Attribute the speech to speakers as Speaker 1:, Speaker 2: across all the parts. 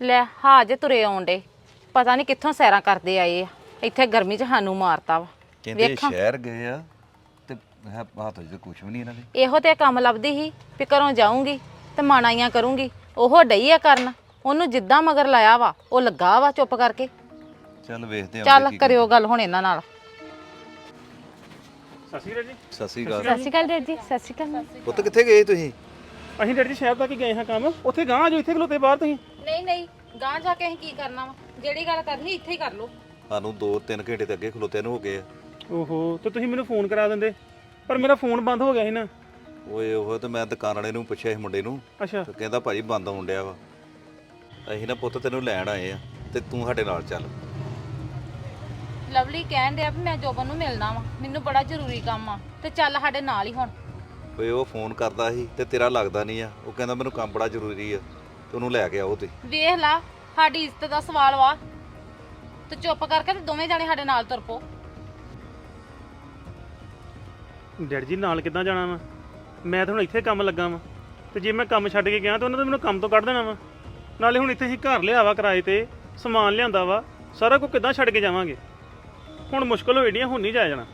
Speaker 1: ਲੈ ਹਾਜ ਤੁਰੇ ਆਉਂਦੇ ਪਤਾ ਨਹੀਂ ਕਿੱਥੋਂ ਸੈਰਾਂ ਕਰਦੇ ਆਏ ਆ। ਇੱਥੇ ਗਰਮੀ 'ਚ ਸਾਨੂੰ ਮਾਰਤਾ ਵਾ।
Speaker 2: ਕਹਿੰਦੇ
Speaker 1: ਵੇਖਾਂ।
Speaker 2: ਸ਼ਹਿਰ ਗਏ ਆ ਤੇ ਹੈ ਹੱਥ 'ਚ ਕੁਝ ਵੀ ਨਹੀਂ ਇਹਨਾਂ ਦੇ।
Speaker 1: ਇਹੋ ਤੇ ਕੰਮ ਲੱਭਦੀ ਸੀ ਵੀ ਘਰੋਂ ਜਾਊਂਗੀ ਤੇ ਮਾਣਾਈਆਂ ਕਰੂੰਗੀ। ਉਹ ਡਈ ਆ ਕਰਨ। ਉਹਨੂੰ ਜਿੱਦਾਂ ਮਗਰ ਲਾਇਆ ਵਾ ਉਹ ਲੱਗਾ ਵਾ ਚੁੱਪ ਕਰਕੇ।
Speaker 2: ਚੱਲ ਵੇਖਦੇ ਆਂ
Speaker 1: ਚੱਲ ਕਰਿਓ ਗੱਲ ਹੁਣ ਇਹਨਾਂ ਨਾਲ।
Speaker 3: ਸਸੀ ਜੀ।
Speaker 2: ਸਤਿ ਸ੍ਰੀ ਅਕਾਲ।
Speaker 1: ਸਤਿ ਸ਼੍ਰੀ ਅਕਾਲ ਡੈਡ ਜੀ ਸਤਿ ਸ਼੍ਰੀ ਅਕਾਲ।
Speaker 2: ਪੁੱਤ ਕਿੱਥੇ ਗਏ ਤੁਸੀਂ?
Speaker 3: ਅਸੀਂ ਡੈਡੀ ਜੀ ਸ਼ਹਿਰ ਤੱਕ ਹੀ ਗਏ ਹਾਂ ਕੰਮ। ਉੱਥੇ ਗਾਂ ਜੋ ਇੱਥੇ ਖਲੋਤੇ ਬਾਹਰ ਤੁਸੀਂ।
Speaker 1: ਨਹੀਂ ਨਹੀਂ ਗਾਂ ਜਾ ਕੇ ਅਸੀਂ ਕੀ ਕਰਨਾ ਵਾ? ਜਿਹੜੀ ਗੱਲ ਕਰਨੀ ਇੱਥੇ ਹੀ ਕਰ ਲਓ।
Speaker 2: ਸਾਨੂੰ 2-3 ਘੰਟੇ ਤੇ ਅੱਗੇ ਖਲੋਤਿਆਂ ਨੂੰ ਹੋ ਗਏ ਆ।
Speaker 3: ਓਹੋ ਤੇ ਤੁਸੀਂ ਮੈਨੂੰ ਫੋਨ ਕਰਾ ਦਿੰਦੇ। ਪਰ ਮੇਰਾ ਫੋਨ ਬੰਦ ਹੋ ਗਿਆ ਸੀ ਨਾ।
Speaker 2: ਓਏ ਉਹ ਤੇ ਮੈਂ ਦੁਕਾਨ ਵਾਲੇ ਨੂੰ ਪੁੱਛਿਆ ਸੀ ਮੁੰਡੇ ਨੂੰ।
Speaker 3: ਅੱਛਾ।
Speaker 2: ਤੇ ਕਹਿੰਦਾ ਭਾਜੀ ਬੰਦ ਹੋਣ ਡਿਆ ਵਾ। ਅਸੀਂ ਨਾ ਪੁੱਤ ਤੈਨੂੰ ਲੈਣ ਆਏ ਆ ਤੇ ਤੂੰ ਸਾਡੇ ਨਾਲ ਚੱਲ।
Speaker 1: ਲਵਲੀ ਕਹਿਣ ਡਿਆ ਵੀ ਮੈਂ ਜੋਬਨ ਨੂੰ ਮਿਲਣਾ ਵਾ। ਮੈਨੂੰ ਬੜਾ ਜ਼ਰੂਰੀ ਕੰਮ ਆ ਤੇ ਚੱਲ ਸਾਡੇ ਨਾਲ ਹੀ ਹੁਣ।
Speaker 2: ਓਏ ਉਹ ਫੋਨ ਕਰਦਾ ਸੀ ਤੇ ਤੇਰਾ ਲੱਗਦਾ ਨਹੀਂ ਆ। ਉਹ ਕਹਿੰਦਾ ਮੈਨੂੰ ਕੰਮ ਬੜਾ ਜ਼ਰੂਰੀ ਆ। ਤੇ ਉਹਨੂੰ ਲੈ ਕੇ ਆਓ ਤੇ।
Speaker 1: ਵੇਖ ਲਾ ਸਾਡੀ ਇੱਜ਼ਤ ਦਾ ਸਵਾਲ ਵਾ। ਤੇ ਚੁੱਪ ਕਰਕੇ ਤੇ ਦੋਵੇਂ ਜਾਣੇ ਸਾਡੇ ਨਾਲ ਤੁਰ ਪੋ
Speaker 3: ਡੈਡੀ ਜੀ ਨਾਲ ਕਿੱਦਾਂ ਜਾਣਾ ਵਾ? ਮੈਂ ਤਾਂ ਹੁਣ ਇੱਥੇ ਕੰਮ ਲੱਗਾ ਵਾਂ। ਤੇ ਜੇ ਮੈਂ ਕੰਮ ਛੱਡ ਕੇ ਗਿਆ ਤਾਂ ਉਹਨਾਂ ਨੇ ਮੈਨੂੰ ਕੰਮ ਤੋਂ ਕੱਢ ਦੇਣਾ ਵਾ। ਨਾਲੇ ਹੁਣ ਇੱਥੇ ਹੀ ਘਰ ਲਿਆ ਵਾ ਕਿਰਾਏ ਤੇ ਸਮਾਨ ਲਿਆਂਦਾ ਵਾ। ਸਾਰਾ ਕੁਝ ਕਿੱਦਾਂ ਛੱਡ ਕੇ ਜਾਵਾਂਗੇ? ਹੁਣ ਮੁਸ਼ਕਲ ਹੋਈ ਡੀਆਂ ਹੁਣ ਨਹੀਂ ਜਾਇਆ ਜਾਣਾ।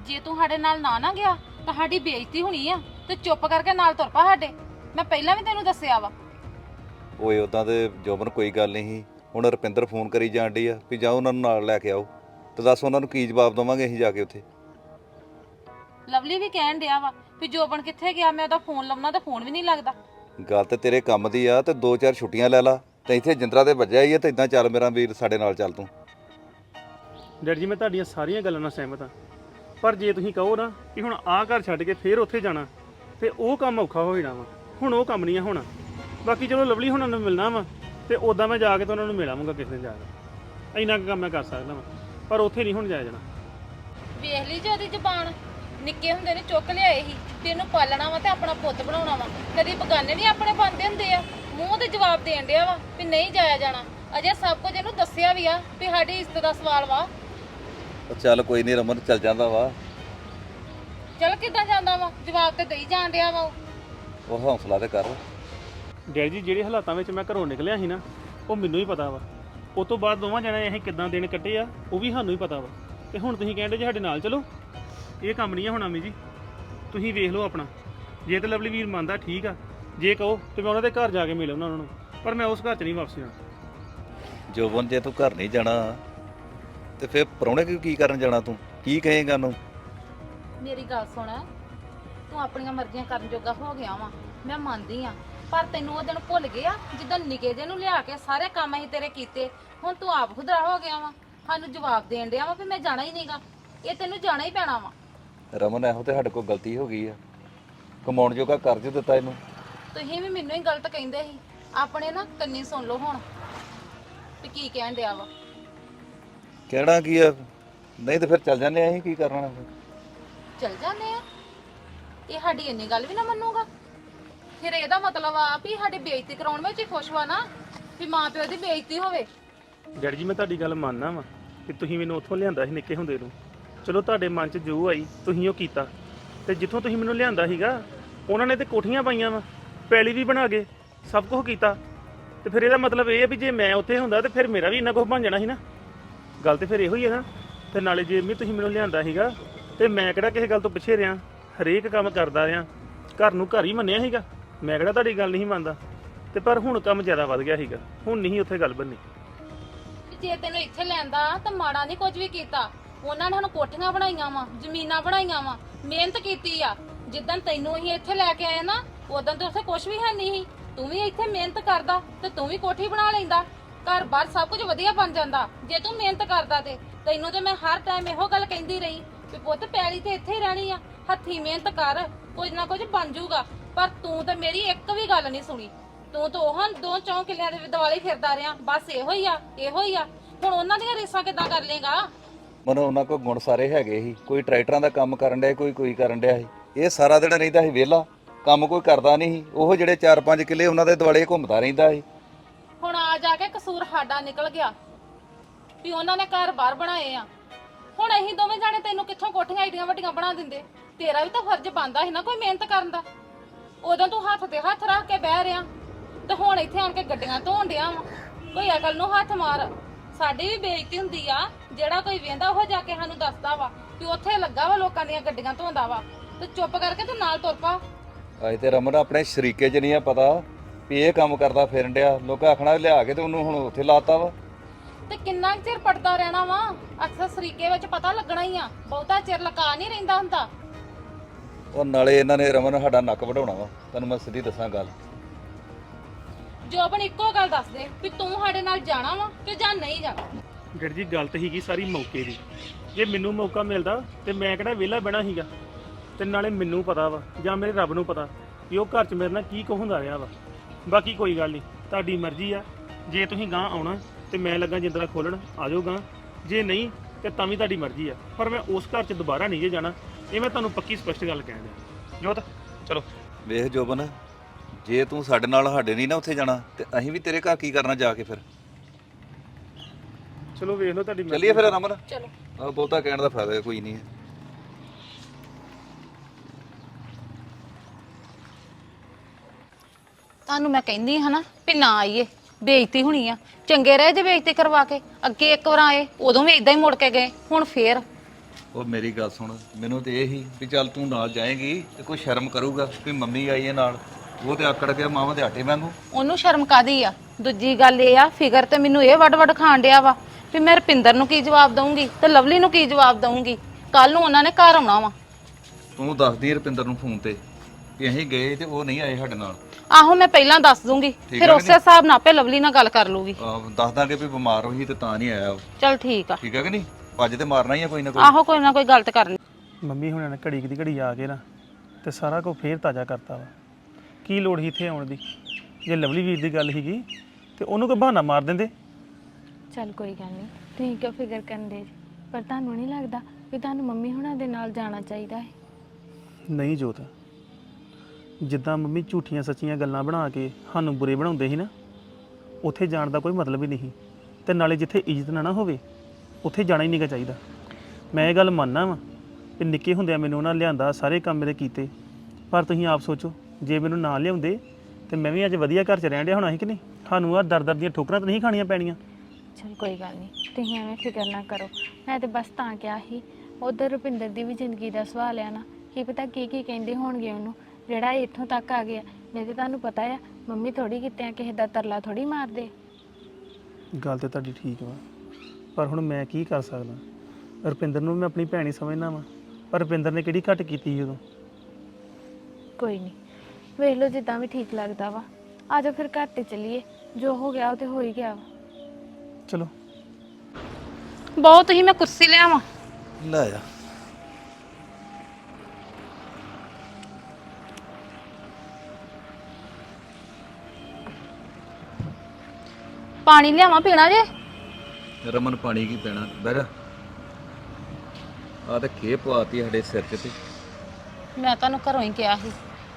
Speaker 1: ਜੇ ਤੂੰ ਸਾਡੇ ਨਾਲ ਨਾ ਨਾ ਗਿਆ ਤਾਂ ਸਾਡੀ ਬੇਇੱਜ਼ਤੀ ਹੋਣੀ ਆ। ਤੇ ਚੁੱਪ ਕਰਕੇ ਨਾਲ ਤੁਰ ਪਾ ਸਾਡੇ। ਮੈਂ ਪਹਿਲਾਂ ਵੀ ਤੈਨੂੰ ਦੱਸਿਆ ਵਾ।
Speaker 2: ਓਏ ਉਦਾਂ ਤੇ ਜੋਬਨ ਕੋਈ ਗੱਲ ਨਹੀਂ ਸੀ। ਹੁਣ ਰੁਪਿੰਦਰ ਫੋਨ ਕਰੀ ਜਾਣ ਡਈ ਆ ਵੀ ਜਾਓ ਉਹਨਾਂ ਨੂੰ ਨਾਲ ਲੈ ਕੇ ਆਓ ਤੇ ਦੱਸ ਉਹਨਾਂ ਨੂੰ ਕੀ ਜਵਾਬ ਦਵਾਂਗੇ ਅਸੀਂ ਜਾ ਕੇ ਉੱਥੇ।
Speaker 1: ਲਵਲੀ ਵੀ ਕਹਿਣ ਡਿਆ ਵਾ ਵੀ ਜੋਬਨ ਕਿੱਥੇ ਗਿਆ ਮੈਂ ਉਹਦਾ ਫੋਨ ਲਾਉਣਾ ਤਾਂ ਫੋਨ ਵੀ ਨਹੀਂ ਲੱਗਦਾ।
Speaker 2: ਗੱਲ ਤੇ ਤੇਰੇ ਕੰਮ ਦੀ ਆ ਤੇ ਦੋ ਚਾਰ ਛੁੱਟੀਆਂ ਲੈ ਲਾ ਤੇ ਇੱਥੇ ਜਿੰਦਰਾ ਤੇ ਵੱਜਿਆ ਹੀ ਆ ਤੇ ਇਦਾਂ ਚੱਲ ਮੇਰਾ ਵੀਰ ਸਾਡੇ ਨਾਲ ਚੱਲ ਤੂੰ।
Speaker 3: ਡੈਡੀ ਜੀ ਮੈਂ ਤੁਹਾਡੀਆਂ ਸਾਰੀਆਂ ਗੱਲਾਂ ਨਾਲ ਸਹਿਮਤ ਹਾਂ ਪਰ ਜੇ ਤੁਸੀਂ ਕਹੋ ਨਾ ਕਿ ਹੁਣ ਆਹ ਘਰ ਛੱਡ ਕੇ ਫੇਰ ਉੱਥੇ ਜਾਣਾ ਤੇ ਉਹ ਕੰਮ ਔਖਾ ਹੋ ਜਾਣਾ ਵਾ। ਹੁਣ ਉਹ ਕੰਮ ਨਹੀਂ ਆ ਹੋਣਾ। ਬਾਕੀ ਚਲੋ ਲਵਲੀ ਹੁਣਾਂ ਨੂੰ ਮਿਲਣਾ ਵਾ ਤੇ ਉਦਾਂ ਮੈਂ ਜਾ ਕੇ ਤਾਂ ਉਹਨਾਂ ਨੂੰ ਮਿਲਾਂਗਾ ਕਿਸੇ ਦਿਨ ਜਾ ਕੇ ਇੰਨਾ ਕੁ ਕੰਮ ਮੈਂ ਕਰ ਸਕਦਾ ਵਾ ਪਰ ਉੱਥੇ ਨਹੀਂ ਹੁਣ ਜਾਇਆ ਜਾਣਾ।
Speaker 1: ਵੇਖ ਲਈ ਜੇ ਉਹਦੀ ਜ਼ਬਾਨ। ਨਿੱਕੇ ਹੁੰਦੇ ਨੇ ਚੁੱਕ ਲਿਆਏ ਸੀ ਤੇ ਇਹਨੂੰ ਪਾਲਣਾ ਵਾ ਤੇ ਆਪਣਾ ਪੁੱਤ ਬਣਾਉਣਾ ਵਾ। ਕਦੀ ਬਗਾਨੇ ਨਹੀਂ ਆਪਣੇ ਬੰਦੇ ਹੁੰਦੇ ਆ ਮੂੰਹ ਤੇ ਜਵਾਬ ਦੇਣ ਡਿਆ ਵਾ ਵੀ ਨਹੀਂ ਜਾਇਆ ਜਾਣਾ। ਅਜੇ ਸਭ ਕੁਝ ਇਹਨੂੰ ਦੱਸਿਆ ਵੀ ਆ ਵੀ ਸਾਡੀ ਇੱਜ਼ਤ ਦਾ ਸਵਾਲ ਵਾ।
Speaker 2: ਉਹ ਚੱਲ ਕੋਈ ਨਹੀਂ ਰਮਨ ਚੱਲ ਜਾਂਦਾ ਵਾ।
Speaker 1: ਚੱਲ ਕਿੱਦਾਂ ਜਾਂਦਾ ਵਾ? ਜਵਾਬ ਤੇ ਦੇਈ ਜਾਣ ਡਿਆ ਵਾ ਉਹ।
Speaker 2: ਉਹ ਹੌਸਲਾ ਤੇ ਕਰ।
Speaker 3: ਡੈਡੀ ਜੀ ਜਿਹੜੇ ਹਾਲਾਤਾਂ ਵਿੱਚ ਮੈਂ ਘਰੋਂ ਨਿਕਲਿਆ ਸੀ ਨਾ ਉਹ ਮੈਨੂੰ ਹੀ ਪਤਾ ਵਾ। ਉਸ ਤੋਂ ਬਾਅਦ ਦੋਵਾਂ ਜਣੇ ਅਸੀਂ ਕਿੱਦਾਂ ਦਿਨ ਕੱਟੇ ਆ ਉਹ ਵੀ ਸਾਨੂੰ ਹੀ ਪਤਾ ਵਾ। ਤੇ ਹੁਣ ਤੁਸੀਂ ਕਹਿੰਦੇ ਜੇ ਸਾਡੇ ਨਾਲ ਚਲੋ? ਇਹ ਕੰਮ ਨਹੀਂ ਆ ਹੋਣਾ ਮੀ ਜੀ ਤੁਸੀਂ ਵੇਖ ਲਓ ਆਪਣਾ। ਜੇ ਤੇ ਲਵਲੀ ਵੀਰ ਮੰਨਦਾ ਠੀਕ ਆ। ਜੇ ਕਹੋ ਤੇ ਮੈਂ ਉਹਨਾਂ ਦੇ ਘਰ ਜਾ ਕੇ ਮਿਲ ਉਹਨਾਂ ਨੂੰ। ਪਰ ਮੈਂ ਉਸ ਘਰ 'ਚ ਨਹੀਂ ਵਾਪਸ ਜਾਣਾ
Speaker 2: ਜੋਬਨ ਜੇ ਤੂੰ ਘਰ ਨਹੀਂ ਜਾਣਾ ਤੇ ਫਿਰ ਪਰੌਣੇ ਕੀ ਕੀ ਕਰਨ ਜਾਣਾ ਤੂੰ? ਕੀ ਕਹੇਗਾ ਨੂੰ
Speaker 1: ਮੇਰੀ ਗੱਲ ਸੁਣ। ਤੂੰ ਆਪਣੀਆਂ ਮਰਜ਼ੀਆਂ ਕਰਨ ਜੋਗਾ ਹੋ ਗਿਆ ਵਾ। ਮੈਂ ਮੰਨਦੀ ਆ। ਪਰ ਤੈਨੂੰ ਉਹ ਦਿਨ ਭੁੱਲ ਗਿਆ ਜਦੋਂ ਨਿੱਕੇ ਜੇ ਨੂੰ ਲਿਆ ਕੇ ਸਾਰੇ ਕੰਮ ਅਸੀਂ ਤੇਰੇ ਕੀਤੇ ਹੁਣ ਤੂੰ ਆਪ ਖੁਦਰਾ ਹੋ ਗਿਆ ਵਾ ਸਾਨੂੰ ਜਵਾਬ ਦੇਣ ਡਿਆ ਵਾ ਵੀ ਮੈਂ ਜਾਣਾ ਹੀ ਨਹੀਂਗਾ ਇਹ ਤੈਨੂੰ ਜਾਣਾ ਹੀ ਪੈਣਾ ਵਾ।
Speaker 2: ਰਮਨ ਇਹੋ ਤੇ ਸਾਡੇ ਕੋਲ ਗਲਤੀ ਹੋ ਗਈ ਆ। ਕਮਾਉਣ ਜੋਗਾ ਕਰਜ਼ ਦਿੱਤਾ ਇਹਨੂੰ।
Speaker 1: ਤੁਸੀਂ ਵੀ ਮੈਨੂੰ ਹੀ ਗਲਤ ਕਹਿੰਦੇ ਸੀ ਆਪਣੇ ਨਾ ਕੰਨੀ ਸੁਣ ਲਓ ਹੁਣ ਵੀ ਕੀ ਕਹਿਣ ਡਿਆ ਵਾ।
Speaker 2: ਕਹਿਣਾ ਕੀ ਆ? ਨਹੀਂ ਤੇ ਫਿਰ ਚੱਲ ਜਾਂਦੇ ਆ ਅਸੀਂ ਕੀ ਕਰਨਾ ਫਿਰ
Speaker 1: ਚਲ ਜਾਂਦੇ ਆ। ਇਹ ਸਾਡੀ ਇੰਨੀ ਗੱਲ ਵੀ ਨਾ ਮੰਨੂਗਾ। ਫਿਰ ਇਹਦਾ ਮਤਲਬ ਆ ਵੀ ਸਾਡੀ ਬੇਇੱਜ਼ਤੀ ਕਰਾਉਣ ਵਿੱਚ ਹੀ ਖੁਸ਼ ਵਾ ਨਾ, ਵੀ ਮਾਂ ਪਿਓ ਦੀ ਬੇਇੱਜ਼ਤੀ ਹੋਵੇ।
Speaker 3: ਡੈਡੀ ਜੀ, ਮੈਂ ਤੁਹਾਡੀ ਗੱਲ ਮੰਨਦਾ ਵਾਂ ਕਿ ਤੁਸੀਂ ਮੈਨੂੰ ਉੱਥੋਂ ਲਿਆਂਦਾ ਸੀ ਨਿੱਕੇ ਹੁੰਦੇ ਨੂੰ। ਚਲੋ ਤੁਹਾਡੇ ਮਨ 'ਚ ਜੋ ਆਈ, ਤੁਸੀਂ ਉਹ ਕੀਤਾ। ਤੇ ਜਿੱਥੋਂ ਤੁਸੀਂ ਮੈਨੂੰ ਲਿਆਂਦਾ ਸੀਗਾ, ਉਹਨਾਂ ਨੇ ਤੇ ਕੋਠੀਆਂ ਪਾਈਆਂ ਵਾ, ਪੈਲੀ ਵੀ ਬਣਾ ਗਏ ਸਭ ਕੁਝ ਕੀਤਾ। ਤੇ ਫਿਰ ਇਹਦਾ ਮਤਲਬ ਇਹ ਹੈ ਵੀ ਜੇ ਮੈਂ ਉੱਥੇ ਹੁੰਦਾ ਤੇ ਫਿਰ ਮੇਰਾ ਵੀ ਇੰਨਾ ਕੁਝ ਬਣ ਜਾਣਾ ਸੀ ਨਾ। ਗੱਲ ਤੇ ਫਿਰ ਇਹੋ ਹੀ ਹੈ ਨਾ, ਤੇ ਨਾਲੇ ਜੇ ਵੀ ਤੁਸੀਂ ਮੈਨੂੰ ਲਿਆਂਦਾ ਸੀਗਾ, ਤੇ ਮੈਂ ਕਿਹੜਾ ਕਿਸੇ ਗੱਲ ਤੋਂ ਪਿੱਛੇ ਰਿਆਂ, ਹਰੇਕ ਕੰਮ ਕਰਦਾ ਰਿਆਂ, ਘਰ ਨੂੰ ਘਰ ਹੀ ਮੰਨਿਆ ਸੀਗਾ। ਮੈਂ ਕਿਹੜਾ ਤੁਹਾਡੀ ਗੱਲ ਨਹੀਂ ਮੰਨਦਾ। ਤੇ ਪਰ ਹੁਣ ਕੰਮ ਜ਼ਿਆਦਾ ਵੱਧ ਗਿਆ ਸੀਗਾ। ਹੁਣ ਨਹੀਂ ਉੱਥੇ ਗੱਲ ਬੰਨੀ
Speaker 1: ਜੇ ਤੈਨੂੰ ਇੱਥੇ ਲੈਂਦਾ ਤਾਂ ਮਾੜਾ ਨਹੀਂ ਕੁਝ ਵੀ ਕੀਤਾ। ਉਹਨਾਂ ਨੇ ਸਾਨੂੰ ਕੋਠੀਆਂ ਬਣਾਈਆਂ ਵਾ, ਜ਼ਮੀਨਾਂ ਬਣਾਈਆਂ ਵਾ, ਮਿਹਨਤ ਕੀਤੀ ਆ। ਜਿੱਦਣ ਤੈਨੂੰ ਅਸੀਂ ਇੱਥੇ ਲੈ ਕੇ ਆਏ ਨਾ, ਉਦੋਂ ਤੇ ਉੱਥੇ ਕੁਝ ਵੀ ਹੈ ਨਹੀਂ ਸੀ। ਤੂੰ ਵੀ ਇੱਥੇ ਮਿਹਨਤ ਕਰਦਾ ਤੇ ਤੂੰ ਵੀ ਕੋਠੀ ਬਣਾ ਲੈਂਦਾ। ਘਰ ਬਾਰ ਸਭ ਕੁਝ ਵਧੀਆ ਬਣ ਜਾਂਦਾ। ਜੇ ਤੂੰ ਮਿਹਨਤ ਕਰਦਾ ਤੇ, ਤੈਨੂੰ ਤੇ ਮੈਂ ਹਰ ਟਾਈਮ ਇਹੋ ਗੱਲ ਕਹਿੰਦੀ ਰਹੀ ਵੀ ਪੁੱਤ ਪੈਲੀ ਤੇ ਇੱਥੇ ਹੀ ਰਹਿਣੀ ਆ। ਹੱਥੀ ਮਿਹਨਤ ਕਰ, ਕੁਝ ਨਾ ਕੁਝ ਬਣ ਜਾਊਗਾ। ਪਰ ਤੂੰ ਤੇ ਮੇਰੀ ਇੱਕ ਵੀ ਗੱਲ ਨਹੀਂ ਸੁਣੀ। ਤੂੰ ਤਾਂ ਉਹ ਦੋ ਚੌਂ ਕਿੱਲਿਆਂ ਦੇ ਦਿਵਾਲੇ ਫਿਰਦਾ ਰਿਆਂ ਬਸ ਇਹੋ ਹੀ ਆ ਇਹੋ ਹੀ ਆ। ਹੁਣ ਉਹਨਾਂ ਦੀਆਂ ਰੇਸਾਂ ਕਿੱਦਾਂ ਕਰ ਲੇਗਾ
Speaker 2: ਮਨ ਉਹਨਾਂ ਕੋਲ ਗੁਣ ਸਾਰੇ ਹੈਗੇ ਸੀ। ਕੋਈ ਟਰੈਕਟਰਾਂ ਦਾ ਕੰਮ ਕਰਨ ਡਿਆ ਕੋਈ ਕੋਈ ਕਰਨ ਡਿਆ ਸੀ। ਇਹ ਸਾਰਾ ਦਿਨ ਰਹਿੰਦਾ ਸੀ ਵਿਹਲਾ। ਕੰਮ ਕੋਈ ਕਰਦਾ ਨਹੀਂ ਸੀ। ਉਹ ਜਿਹੜੇ 4-5 ਕਿੱਲੇ ਉਹਨਾਂ ਦੇ ਦੁਆਲੇ ਘੁੰਮਦਾ ਰਹਿੰਦਾ ਸੀ।
Speaker 1: ਹੁਣ ਆ ਜਾ ਕੇ ਕਸੂਰ ਸਾਡਾ ਨਿਕਲ ਗਿਆ। ਵੀ ਉਹਨਾਂ ਨੇ ਘਰ ਬਾਹਰ ਬਣਾਏ ਆ। ਹੁਣ ਅਸੀਂ ਦੋਵੇਂ ਜਾਣੇ ਤੈਨੂੰ ਕਿੱਥੋਂ ਕੋਠੀਆਂ ਏਡੀਆਂ ਵੱਡੀਆਂ ਬਣਾ ਦਿੰਦੇ? ਤੇਰਾ ਵੀ ਤਾਂ ਫਰਜ਼ ਬਣਦਾ ਸੀ ਨਾ ਕੋਈ ਮਿਹਨਤ ਕਰਨ ਦਾ। ਉਦੋਂ ਤੂੰ ਹੱਥ ਤੇ ਹੱਥ ਰੱਖ ਕੇ ਬਹਿ ਰਿਆ ਤੇ ਹੁਣ ਇੱਥੇ ਆਣ ਕੇ ਗੱਡੀਆਂ ਧੋਣ ਡਿਆ ਵਾ। ਕੋਈ ਅਕਲ ਨੂੰ ਹੱਥ ਮਾਰ। ਸਾਡੀ ਵੀ ਬੇਇੱਜ਼ਤੀ ਹੁੰਦੀ ਆ। ਜਿਹੜਾ ਕੋਈ ਵੇਂਦਾ ਉਹ ਜਾ ਕੇ ਸਾਨੂੰ ਦੱਸਦਾ ਵਾ ਕਿ ਉੱਥੇ ਲੱਗਾ ਵਾ ਲੋਕਾਂ ਦੀਆਂ ਗੱਡੀਆਂ ਧੋਂਦਾ ਵਾ। ਤੇ ਚੁੱਪ ਕਰਕੇ ਤੂੰ ਨਾਲ ਤੁਰ ਪਾ।
Speaker 2: ਅੱਜ ਤੇ ਰਮਨ ਆਪਣੇ ਸ਼ਰੀਕੇ 'ਚ ਨਹੀਂ ਆ ਪਤਾ ਵੀ ਇਹ ਕੰਮ ਕਰਦਾ ਫਿਰਨ ਡਿਆ। ਲੋਕਾਂ ਆਖਣਾ ਲਿਆ ਕੇ ਤੇ ਉਹਨੂੰ ਹੁਣ ਉੱਥੇ ਲਾਤਾ ਵਾ।
Speaker 1: ਤੇ ਕਿੰਨਾ ਕੁ ਚਿਰ ਪੜਦਾ ਰਹਿਣਾ ਵਾ? ਅਕਸਰ ਸਰੀਕੇ ਵਿੱਚ ਪਤਾ ਲੱਗਣਾ ਹੀ ਆ। ਬਹੁਤਾ ਚਿਰ ਲਕਾ ਨਹੀਂ ਰਹਿੰਦਾ ਹੁੰਦਾ।
Speaker 2: ਉਹ ਨਾਲੇ ਇਹਨਾਂ ਨੇ ਰਮਨ ਸਾਡਾ ਨੱਕ ਵਢਾਉਣਾ ਵਾ। ਤੈਨੂੰ ਮੈਂ ਸਿੱਧੀ ਦੱਸਾਂ ਗੱਲ।
Speaker 1: ਜੋਬਨ ਇੱਕੋ ਗੱਲ ਦੱਸ ਦੇ ਵੀ ਤੂੰ ਸਾਡੇ ਨਾਲ ਜਾਣਾ ਵਾ ਕਿ ਜਾਂ ਨਹੀਂ ਜਾਣਾ?
Speaker 3: ਡੈਡੀ ਜੀ ਗੱਲ ਤਾਂ ਸੀਗੀ ਸਾਰੀ ਮੌਕੇ ਦੀ। ਜੇ ਮੈਨੂੰ ਮੌਕਾ ਮਿਲਦਾ ਤੇ ਮੈਂ ਕਿਹੜਾ ਵਿਹਲਾ ਬਹਿਣਾ ਸੀਗਾ? ਤੇ ਨਾਲੇ ਮੈਨੂੰ ਪਤਾ ਵਾ ਜਾਂ ਮੇਰੇ ਰੱਬ ਨੂੰ ਪਤਾ ਕਿ ਉਹ ਘਰ 'ਚ ਮੇਰੇ ਨਾਲ ਕੀ ਕੁ ਹੁੰਦਾ ਰਿਹਾ ਵਾ। ਬਾਕੀ ਕੋਈ ਗੱਲ ਨਹੀਂ ਤੁਹਾਡੀ ਮਰਜ਼ੀ ਆ। ਜੇ ਤੁਸੀਂ ਗਾਂ ਆਉਣਾ ਤੇ ਮੈਂ ਲੱਗਾ ਜਿੰਦਰਾ ਖੋਲਣ ਆ ਜਾਓ ਗਾਂ ਜੇ ਨਹੀਂ ਤੇ ਤਾਂ ਵੀ ਤੁਹਾਡੀ ਮਰਜ਼ੀ ਆ। ਪਰ ਮੈਂ ਉਸ ਘਰ 'ਚ ਦੁਬਾਰਾ ਨਹੀਂ ਜੇ ਜਾਣਾ। ਇਹ ਮੈਂ ਤੁਹਾਨੂੰ ਪੱਕੀ ਸਪਸ਼ਟ ਗੱਲ ਕਹਿਣ ਦਿਆਂ ਜੋਤ ਚਲੋ।
Speaker 2: ਵੇਖ ਜੋਬਨ ਜੇ ਤੂੰ ਸਾਡੇ ਨਾਲ ਸਾਡੇ ਨਹੀਂ ਨਾ ਉੱਥੇ ਜਾਣਾ ਤੇ ਅਸੀਂ ਵੀ ਤੇਰੇ ਘਰ ਕੀ ਕਰਨਾ ਜਾ ਕੇ ਫਿਰ?
Speaker 3: ਚਲੋ ਵੇਖ ਲਓ ਤੁਹਾਡੀ
Speaker 2: ਚੱਲੀਏ ਫਿਰ ਰਮਨ?
Speaker 1: ਚਲੋ।
Speaker 2: ਆ ਬਹੁਤਾ ਕਹਿਣ ਦਾ ਫਾਇਦਾ ਕੋਈ ਨਹੀਂ ਹੈ।
Speaker 1: ਤੁਹਾਨੂੰ ਮੈਂ ਕਹਿੰਦੀ ਹਾਂ ਨਾ ਵੀ ਨਾ ਆਈਏ ਬੇਇੱਜ਼ਤੀ ਹੋਣੀ ਆ। ਚੰਗੇ ਰਹੇ ਜੇ ਬੇਇੱਜ਼ਤੀ ਕਰਵਾ ਕੇ ਅੱਗੇ ਇੱਕ ਵਾਰ ਆਏ ਉਦੋਂ ਵੀ ਇਦਾਂ ਹੀ ਮੁੜ ਕੇ ਗਏ ਹੁਣ ਫੇਰ
Speaker 2: ਉਹ ਮੇਰੀ ਗੱਲ ਸੁਣ ਮੈਨੂੰ ਤੇ ਇਹ ਹੀ ਵੀ ਚੱਲ ਤੂੰ ਨਾਲ ਜਾਏਂਗੀ ਤੇ ਕੋਈ ਸ਼ਰਮ ਕਰੂਗਾ ਵੀ ਮੰਮੀ ਆਈ ਹੈ ਨਾਲ। ਉਹ ਤੇ ਆਕੜ ਗਿਆ ਮਾਵਾਂ ਦੇ ਆਟੇ ਵਾਂਗੂ।
Speaker 1: ਉਹਨੂੰ ਸ਼ਰਮ ਕਾਦੀ ਆ? ਦੂਜੀ ਗੱਲ ਇਹ ਆ ਫਿਕਰ ਤੇ ਮੈਨੂੰ ਇਹ ਵੱਡ ਵੱਡ ਖਾਣ ਡਿਆ ਵਾ ਵੀ ਮੈਂ ਰਪਿੰਦਰ ਨੂੰ ਕੀ ਜਵਾਬ ਦਵਾਂਗੀ ਤੇ ਲਵਲੀ ਨੂੰ ਕੀ ਜਵਾਬ ਦਵਾਂਗੀ ਕੱਲ ਨੂੰ ਉਹਨਾਂ ਨੇ ਘਰ ਆਉਣਾ ਵਾ।
Speaker 2: ਤੂੰ ਦੱਸਦੀ ਰੁਪਿੰਦਰ ਨੂੰ ਫੋਨ ਤੇ ਵੀ ਅਸੀਂ ਗਏ ਤੇ ਉਹ ਨਹੀਂ ਆਏ ਸਾਡੇ ਨਾਲ।
Speaker 1: ਆਹੋ ਮੈਂ ਪਹਿਲਾਂ ਦੱਸ ਦੂੰਗੀ। ਫਿਰ ਉਸੇ ਹਿਸਾਬ ਨਾਲ ਆਪੇ ਲਵਲੀ ਨਾਲ ਗੱਲ ਕਰ ਲੂਗੀ
Speaker 2: ਆਹ, ਦੱਸ ਦਾਂਗੇ ਵੀ ਬਿਮਾਰ ਹੋਈ ਤੇ ਤਾਂ ਨਹੀਂ ਆਇਆ ਉਹ।
Speaker 1: ਚਲ ਠੀਕ ਆ।
Speaker 2: ਠੀਕ ਹੈ ਕਿ ਨਹੀਂ? ਭੱਜ ਤੇ ਮਾਰਨਾ ਹੀ ਆ ਕੋਈ ਨਾ ਕੋਈ।
Speaker 1: ਆਹੋ ਕੋਈ ਨਾ ਕੋਈ ਗਲਤ ਕਰਨੀ।
Speaker 3: ਮੰਮੀ ਹੁਣਾਂ ਨੇ ਘੜੀ ਦੀ ਘੜੀ ਆ ਕੇ ਨਾ ਤੇ ਸਾਰਾ ਕੁਝ ਫੇਰ ਤਾਜ਼ਾ ਕਰਤਾ ਵਾ। ਕੀ ਲੋੜ ਸੀ ਇੱਥੇ ਆਉਣ ਦੀ? ਜੇ ਲਵਲੀ ਵੀਰ ਦੀ ਗੱਲ ਸੀਗੀ ਤੇ ਉਹਨੂੰ ਕੋਈ ਬਹਾਨਾ ਮਾਰ ਦਿੰਦੇ।
Speaker 4: ਚੱਲ ਕੋਈ ਗੱਲ ਨਹੀਂ ਤੁਸੀਂ ਕਿਉਂ ਫਿਕਰ ਕਰਦੇ ਜੀ? ਪਰ ਤੁਹਾਨੂੰ ਨਹੀਂ ਲੱਗਦਾ ਵੀ ਤੁਹਾਨੂੰ ਮੰਮੀ ਹੁਣਾਂ ਦੇ ਨਾਲ ਜਾਣਾ ਚਾਹੀਦਾ ਹੈ?
Speaker 3: ਨਹੀਂ ਜੋਤ ਜਿੱਦਾਂ ਮੰਮੀ ਝੂਠੀਆਂ ਸੱਚੀਆਂ ਗੱਲਾਂ ਬਣਾ ਕੇ ਸਾਨੂੰ ਬੁਰੇ ਬਣਾਉਂਦੇ ਸੀ ਨਾ ਉੱਥੇ ਜਾਣ ਦਾ ਕੋਈ ਮਤਲਬ ਹੀ ਨਹੀਂ ਤੇ ਨਾਲੇ ਜਿੱਥੇ ਇੱਜ਼ਤ ਨਾ ਨਾ ਹੋਵੇ ਉੱਥੇ ਜਾਣਾ ਹੀ ਨਹੀਂਗਾ ਚਾਹੀਦਾ। ਮੈਂ ਇਹ ਗੱਲ ਮੰਨਣਾ ਵਾਂ ਕਿ ਨਿੱਕੇ ਹੁੰਦਿਆਂ ਮੈਨੂੰ ਉਹਨਾਂ ਲਿਆਂਦਾ ਸਾਰੇ ਕੰਮ ਮੇਰੇ ਕੀਤੇ। ਪਰ ਤੁਸੀਂ ਆਪ ਸੋਚੋ ਜੇ ਮੈਨੂੰ ਨਾ ਲਿਆਉਂਦੇ ਤੇ ਮੈਂ ਵੀ ਅੱਜ ਵਧੀਆ ਘਰ 'ਚ ਰਹਿਣ ਡਿਆ ਹੋਣਾ ਸੀ ਕਿ ਨਹੀਂ? ਸਾਨੂੰ ਆ ਦਰ ਦਰ ਦੀਆਂ ਠੋਕਰਾਂ ਤਾਂ ਨਹੀਂ ਖਾਣੀਆਂ ਪੈਣੀਆਂ।
Speaker 4: ਚਲ ਕੋਈ ਗੱਲ ਨਹੀਂ ਤੁਸੀਂ ਐਵੇਂ ਫਿਕਰ ਨਾ ਕਰੋ। ਮੈਂ ਤੇ ਬਸ ਤਾਂ ਕਿਹਾ ਸੀ ਉਧਰ ਰੁਪਿੰਦਰ ਦੀ ਵੀ ਜ਼ਿੰਦਗੀ ਦਾ ਸਵਾਲ ਆ ਨਾ। ਕੀ ਪਤਾ ਕੀ ਕੀ ਕਹਿੰਦੇ ਹੋਣਗੇ ਉਹਨੂੰ। ਜਿਹੜਾ ਇੱਥੋਂ ਤੱਕ ਆ ਗਿਆ ਨਹੀਂ ਤੇ ਤੁਹਾਨੂੰ ਪਤਾ ਆ ਮੰਮੀ ਥੋੜੀ ਕਿਤੇ ਆ ਕਿਸੇ ਦਾ ਤਰਲਾ ਥੋੜੀ ਮਾਰਦੇ।
Speaker 3: ਗੱਲ ਤੇ ਤੁਹਾਡੀ ਠੀਕ ਵਾ। ਪਰ ਹੁਣ ਮੈਂ ਕੀ ਕਰ ਸਕਦਾ? ਰੁਪਿੰਦਰ ਨੂੰ ਮੈਂ ਆਪਣੀ ਭੈਣ ਹੀ ਸਮਝਦਾ ਵਾਂ। ਪਰ ਰੁਪਿੰਦਰ ਨੇ ਕਿਹੜੀ ਘੱਟ ਕੀਤੀ ਸੀ ਉਦੋਂ?
Speaker 4: ਕੋਈ ਨਹੀਂ। ਵੇਖ ਲਓ ਜਿੱਦਾਂ ਵੀ ਠੀਕ ਲੱਗਦਾ ਵਾ। ਆ ਜਾਓ ਫਿਰ ਘਰ ਤੇ ਚੱਲੀਏ। ਜੋ ਹੋ ਗਿਆ ਉਹ ਤੇ ਹੋ ਹੀ ਗਿਆ ਵਾ।
Speaker 3: ਚਲੋ।
Speaker 1: ਬਹੁਤ ਹੀ ਮੈਂ ਕੁਰਸੀ ਲਿਆਵਾਂ।
Speaker 2: ਲੈ ਆ।
Speaker 1: ਪਾਣੀ ਲਿਆਵਾਂ ਪੀਣਾ ਜੇ?
Speaker 2: ਰਮਨ ਪਾਣੀ ਕੀ ਪੈਣਾ? ਬਹਿ ਜਾ। ਆ ਤੇ ਖੇ ਪਵਾਤੀ ਸਾਡੇ ਸਿਰ 'ਚ ਤੇ।
Speaker 1: ਮੈਂ ਤੁਹਾਨੂੰ ਘਰੋਂ ਹੀ ਕਿਹਾ ਸੀ,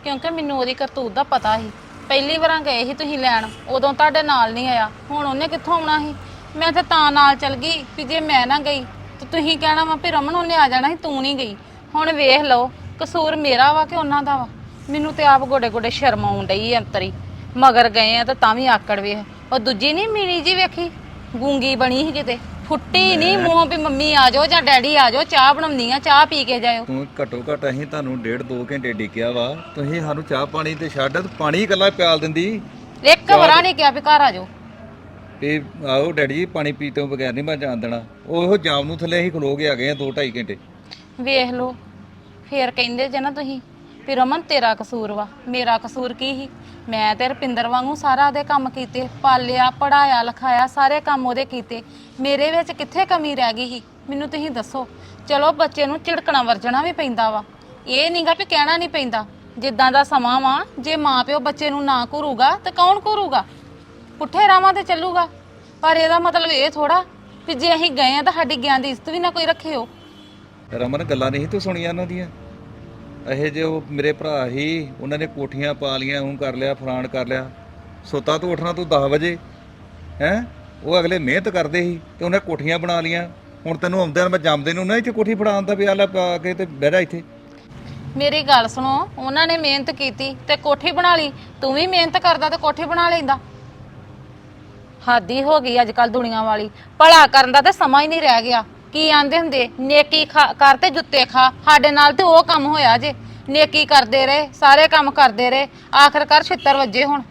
Speaker 1: ਕਿਉਂਕਿ ਮੈਨੂੰ ਉਹਦੀ ਕਰਤੂਤ ਦਾ ਪਤਾ ਸੀ। ਪਹਿਲੀ ਵਾਰਾਂ ਗਏ ਸੀ ਤੁਸੀਂ ਲੈਣ, ਉਦੋਂ ਤੁਹਾਡੇ ਨਾਲ ਨਹੀਂ ਆਇਆ। ਹੁਣ ਉਹਨੇ ਕਿੱਥੋਂ ਆਉਣਾ ਸੀ? ਮੈਂ ਤੇ ਤਾਂ ਨਾਲ ਚਲ ਗਈ ਵੀ ਜੇ ਮੈਂ ਨਾ ਗਈ, ਤਾਂ ਤੁਸੀਂ ਕਹਿਣਾ ਵਾ ਵੀ ਰਮਨ ਉਹਨੇ ਆ ਜਾਣਾ ਸੀ, ਤੂੰ ਨਹੀਂ ਗਈ। ਹੁਣ ਵੇਖ ਲਓ, ਕਸੂਰ ਮੇਰਾ ਵਾ ਕਿ ਉਹਨਾਂ ਦਾ ਵਾ? ਮੈਨੂੰ ਤੇ ਆਪ ਗੋਡੇ ਗੋਡੇ ਸ਼ਰਮ ਆਉਣ ਡਈ ਆ ਅੰਤਰੀ। ਮਗਰ ਗਏ ਆ ਤਾਂ ਤਾਂ ਵੀ ਆਕੜ ਵੇ ਉਹ ਦੂਜੀ ਨਹੀਂ, ਮੀਣੀ ਜੀ ਵੇਖੀ? ਗੂੰਗੀ ਬਣੀ ਸੀ ਕਿਤੇ। ਫੁੱਟੀ ਨਹੀਂ ਮੂੰਹ ਵੀ ਮੰਮੀ ਆ ਜਾਓ ਜਾਂ ਡੈਡੀ ਆ ਜਾਓ ਚਾਹ ਬਣਾਉਣੀ ਆ ਚਾਹ ਪੀ ਕੇ ਜਾਇਓ।
Speaker 2: ਤੂੰ ਘੱਟੋ ਘੱਟ ਅਸੀਂ ਤੁਹਾਨੂੰ ਡੇਢ ਦੋ ਘੰਟੇ ਡਿੱਕਿਆ ਵਾ। ਤੁਸੀਂ ਸਾਨੂੰ ਚਾਹ ਪਾਣੀ ਤੇ ਛੱਡ ਤੇ ਪਾਣੀ ਇਕੱਲਾ ਪਿਆਲ ਦਿੰਦੀ।
Speaker 1: ਇੱਕ ਵਾਰਾ ਨਹੀਂ ਕਿਹਾ ਵੀ ਘਰ ਆ ਜਾਓ।
Speaker 2: ਤੇ ਆਓ ਡੈਡੀ ਜੀ ਪਾਣੀ ਪੀ ਤੋਂ ਬਗੈਰ ਨਹੀਂ ਮੈਂ ਜਾਣ ਦੇਣਾ। ਉਹ ਜਾਮ ਨੂੰ ਥੱਲੇ ਅਸੀਂ ਖਲੋ ਕੇ ਆ ਗਏ ਆ 2 2.5 ਘੰਟੇ।
Speaker 1: ਵੇਖ ਲਓ ਫੇਰ ਕਹਿੰਦੇ ਜੇ ਨਾ ਤੁਸੀਂ। ਵੀ ਰਮਨ, ਤੇਰਾ ਕਸੂਰ ਵਾ। ਮੇਰਾ ਕਸੂਰ ਕੀ ਸੀ? ਮੈਂ ਤੇ ਰਪਿੰਦਰ ਵਾਂਗੂ ਸਾਰਾ ਉਹਦੇ ਕੰਮ ਕੀਤੇ, ਪਾਲਿਆ ਪੜਾਇਆ ਲਿਖਾਇਆ, ਸਾਰੇ ਕੰਮ ਉਹਦੇ ਕੀਤੇ। ਮੇਰੇ ਵਿੱਚ ਕਿੱਥੇ ਕਮੀ ਰਹਿ ਗਈ ਸੀ? ਮੈਨੂੰ ਤੁਸੀਂ ਦੱਸੋ। ਚਲੋ ਬੱਚੇ ਨੂੰ ਝਿੜਕਣਾ ਵਰਜਣਾ ਵੀ ਪੈਂਦਾ ਵਾ। ਇਹ ਨਹੀਂਗਾ ਵੀ ਕਹਿਣਾ ਨਹੀਂ ਪੈਂਦਾ। ਜਿੱਦਾਂ ਦਾ ਸਮਾਂ ਵਾ, ਜੇ ਮਾਪਿਓ ਬੱਚੇ ਨੂੰ ਨਾ ਘੂਰੂਗਾ, ਤਾਂ ਕੌਣ ਘੂਰੂਗਾ? ਪੁੱਠੇ ਰਾਵਾਂ ਤੇ ਚੱਲੂਗਾ। ਪਰ ਇਹਦਾ ਮਤਲਬ ਇਹ ਥੋੜਾ ਵੀ ਜੇ ਅਸੀਂ ਗਏ ਆ ਤਾਂ ਸਾਡੀ ਗਿਆਨ ਦੀ ਇੱਜ਼ਤ ਵੀ ਨਾ ਕੋਈ ਰੱਖਿਓ।
Speaker 2: ਰਮਨ, ਗੱਲਾਂ ਨਹੀਂ ਤੂੰ ਸੁਣੀਆਂ ਉਹਨਾਂ ਦੀਆਂ? ਇਹ ਜੇ ਉਹ ਮੇਰੇ ਭਰਾ ਹੀ, ਉਹਨਾਂ ਨੇ ਕੋਠੀਆਂ ਪਾ ਲੀਆਂ ਉਹ ਕਰ ਲਿਆ, ਫਲਾਣ ਕਰ ਲਿਆ। ਸੁੱਤਾ ਤੂੰ ਉੱਠਣਾ ਤੂੰ 10 ਵਜੇ, ਹੈ? ਉਹ ਅਗਲੇ ਮਿਹਨਤ ਕਰਦੇ ਸੀ ਤੇ ਉਹਨੇ ਕੋਠੀਆਂ ਬਣਾ ਲੀਆਂ। ਹੁਣ ਤੈਨੂੰ ਆਉਂਦਿਆਂ ਮੈਂ ਜੰਮਦੇ ਨੂੰ ਨਾ ਇੱਥੇ ਕੋਠੀ ਫੜਾਉਣ ਦਾ ਵੀ ਆਲਾ ਪਾ ਕੇ ਤੇ ਬਹਿ ਜਾ ਇੱਥੇ।
Speaker 1: ਮੇਰੀ ਗੱਲ ਸੁਣੋ, ਉਹਨਾਂ ਨੇ ਮਿਹਨਤ ਕੀਤੀ ਤੇ ਕੋਠੀ ਬਣਾ ਲਈ। ਤੂੰ ਵੀ ਮਿਹਨਤ ਕਰਦਾ ਤੇ ਕੋਠੀ ਬਣਾ ਲੈਂਦਾ। ਹਾਦੀ ਹੋ ਗਈ ਅੱਜ ਕੱਲ ਦੁਨੀਆ ਵਾਲੀ। ਭਲਾ ਕਰਨ ਦਾ ਤਾਂ ਸਮਾਂ ਹੀ ਨਹੀਂ ਰਹਿ ਗਿਆ। ਕੀ ਆਂਦੇ ਹੁੰਦੇ? ਨੇਕੀ ਖਾ- ਕਰ ਤੇ ਜੁੱਤੇ ਖਾ। ਸਾਡੇ ਨਾਲ ਤੇ ਉਹ ਕੰਮ ਹੋਇਆ ਜੇ। ਨੇਕੀ ਕਰਦੇ ਰਹੇ ਸਾਰੇ ਕੰਮ ਕਰਦੇ ਰਹੇ। ਆਖਰਕਾਰ ਛਿੱਤਰ ਵੱਜੇ ਹੁਣ।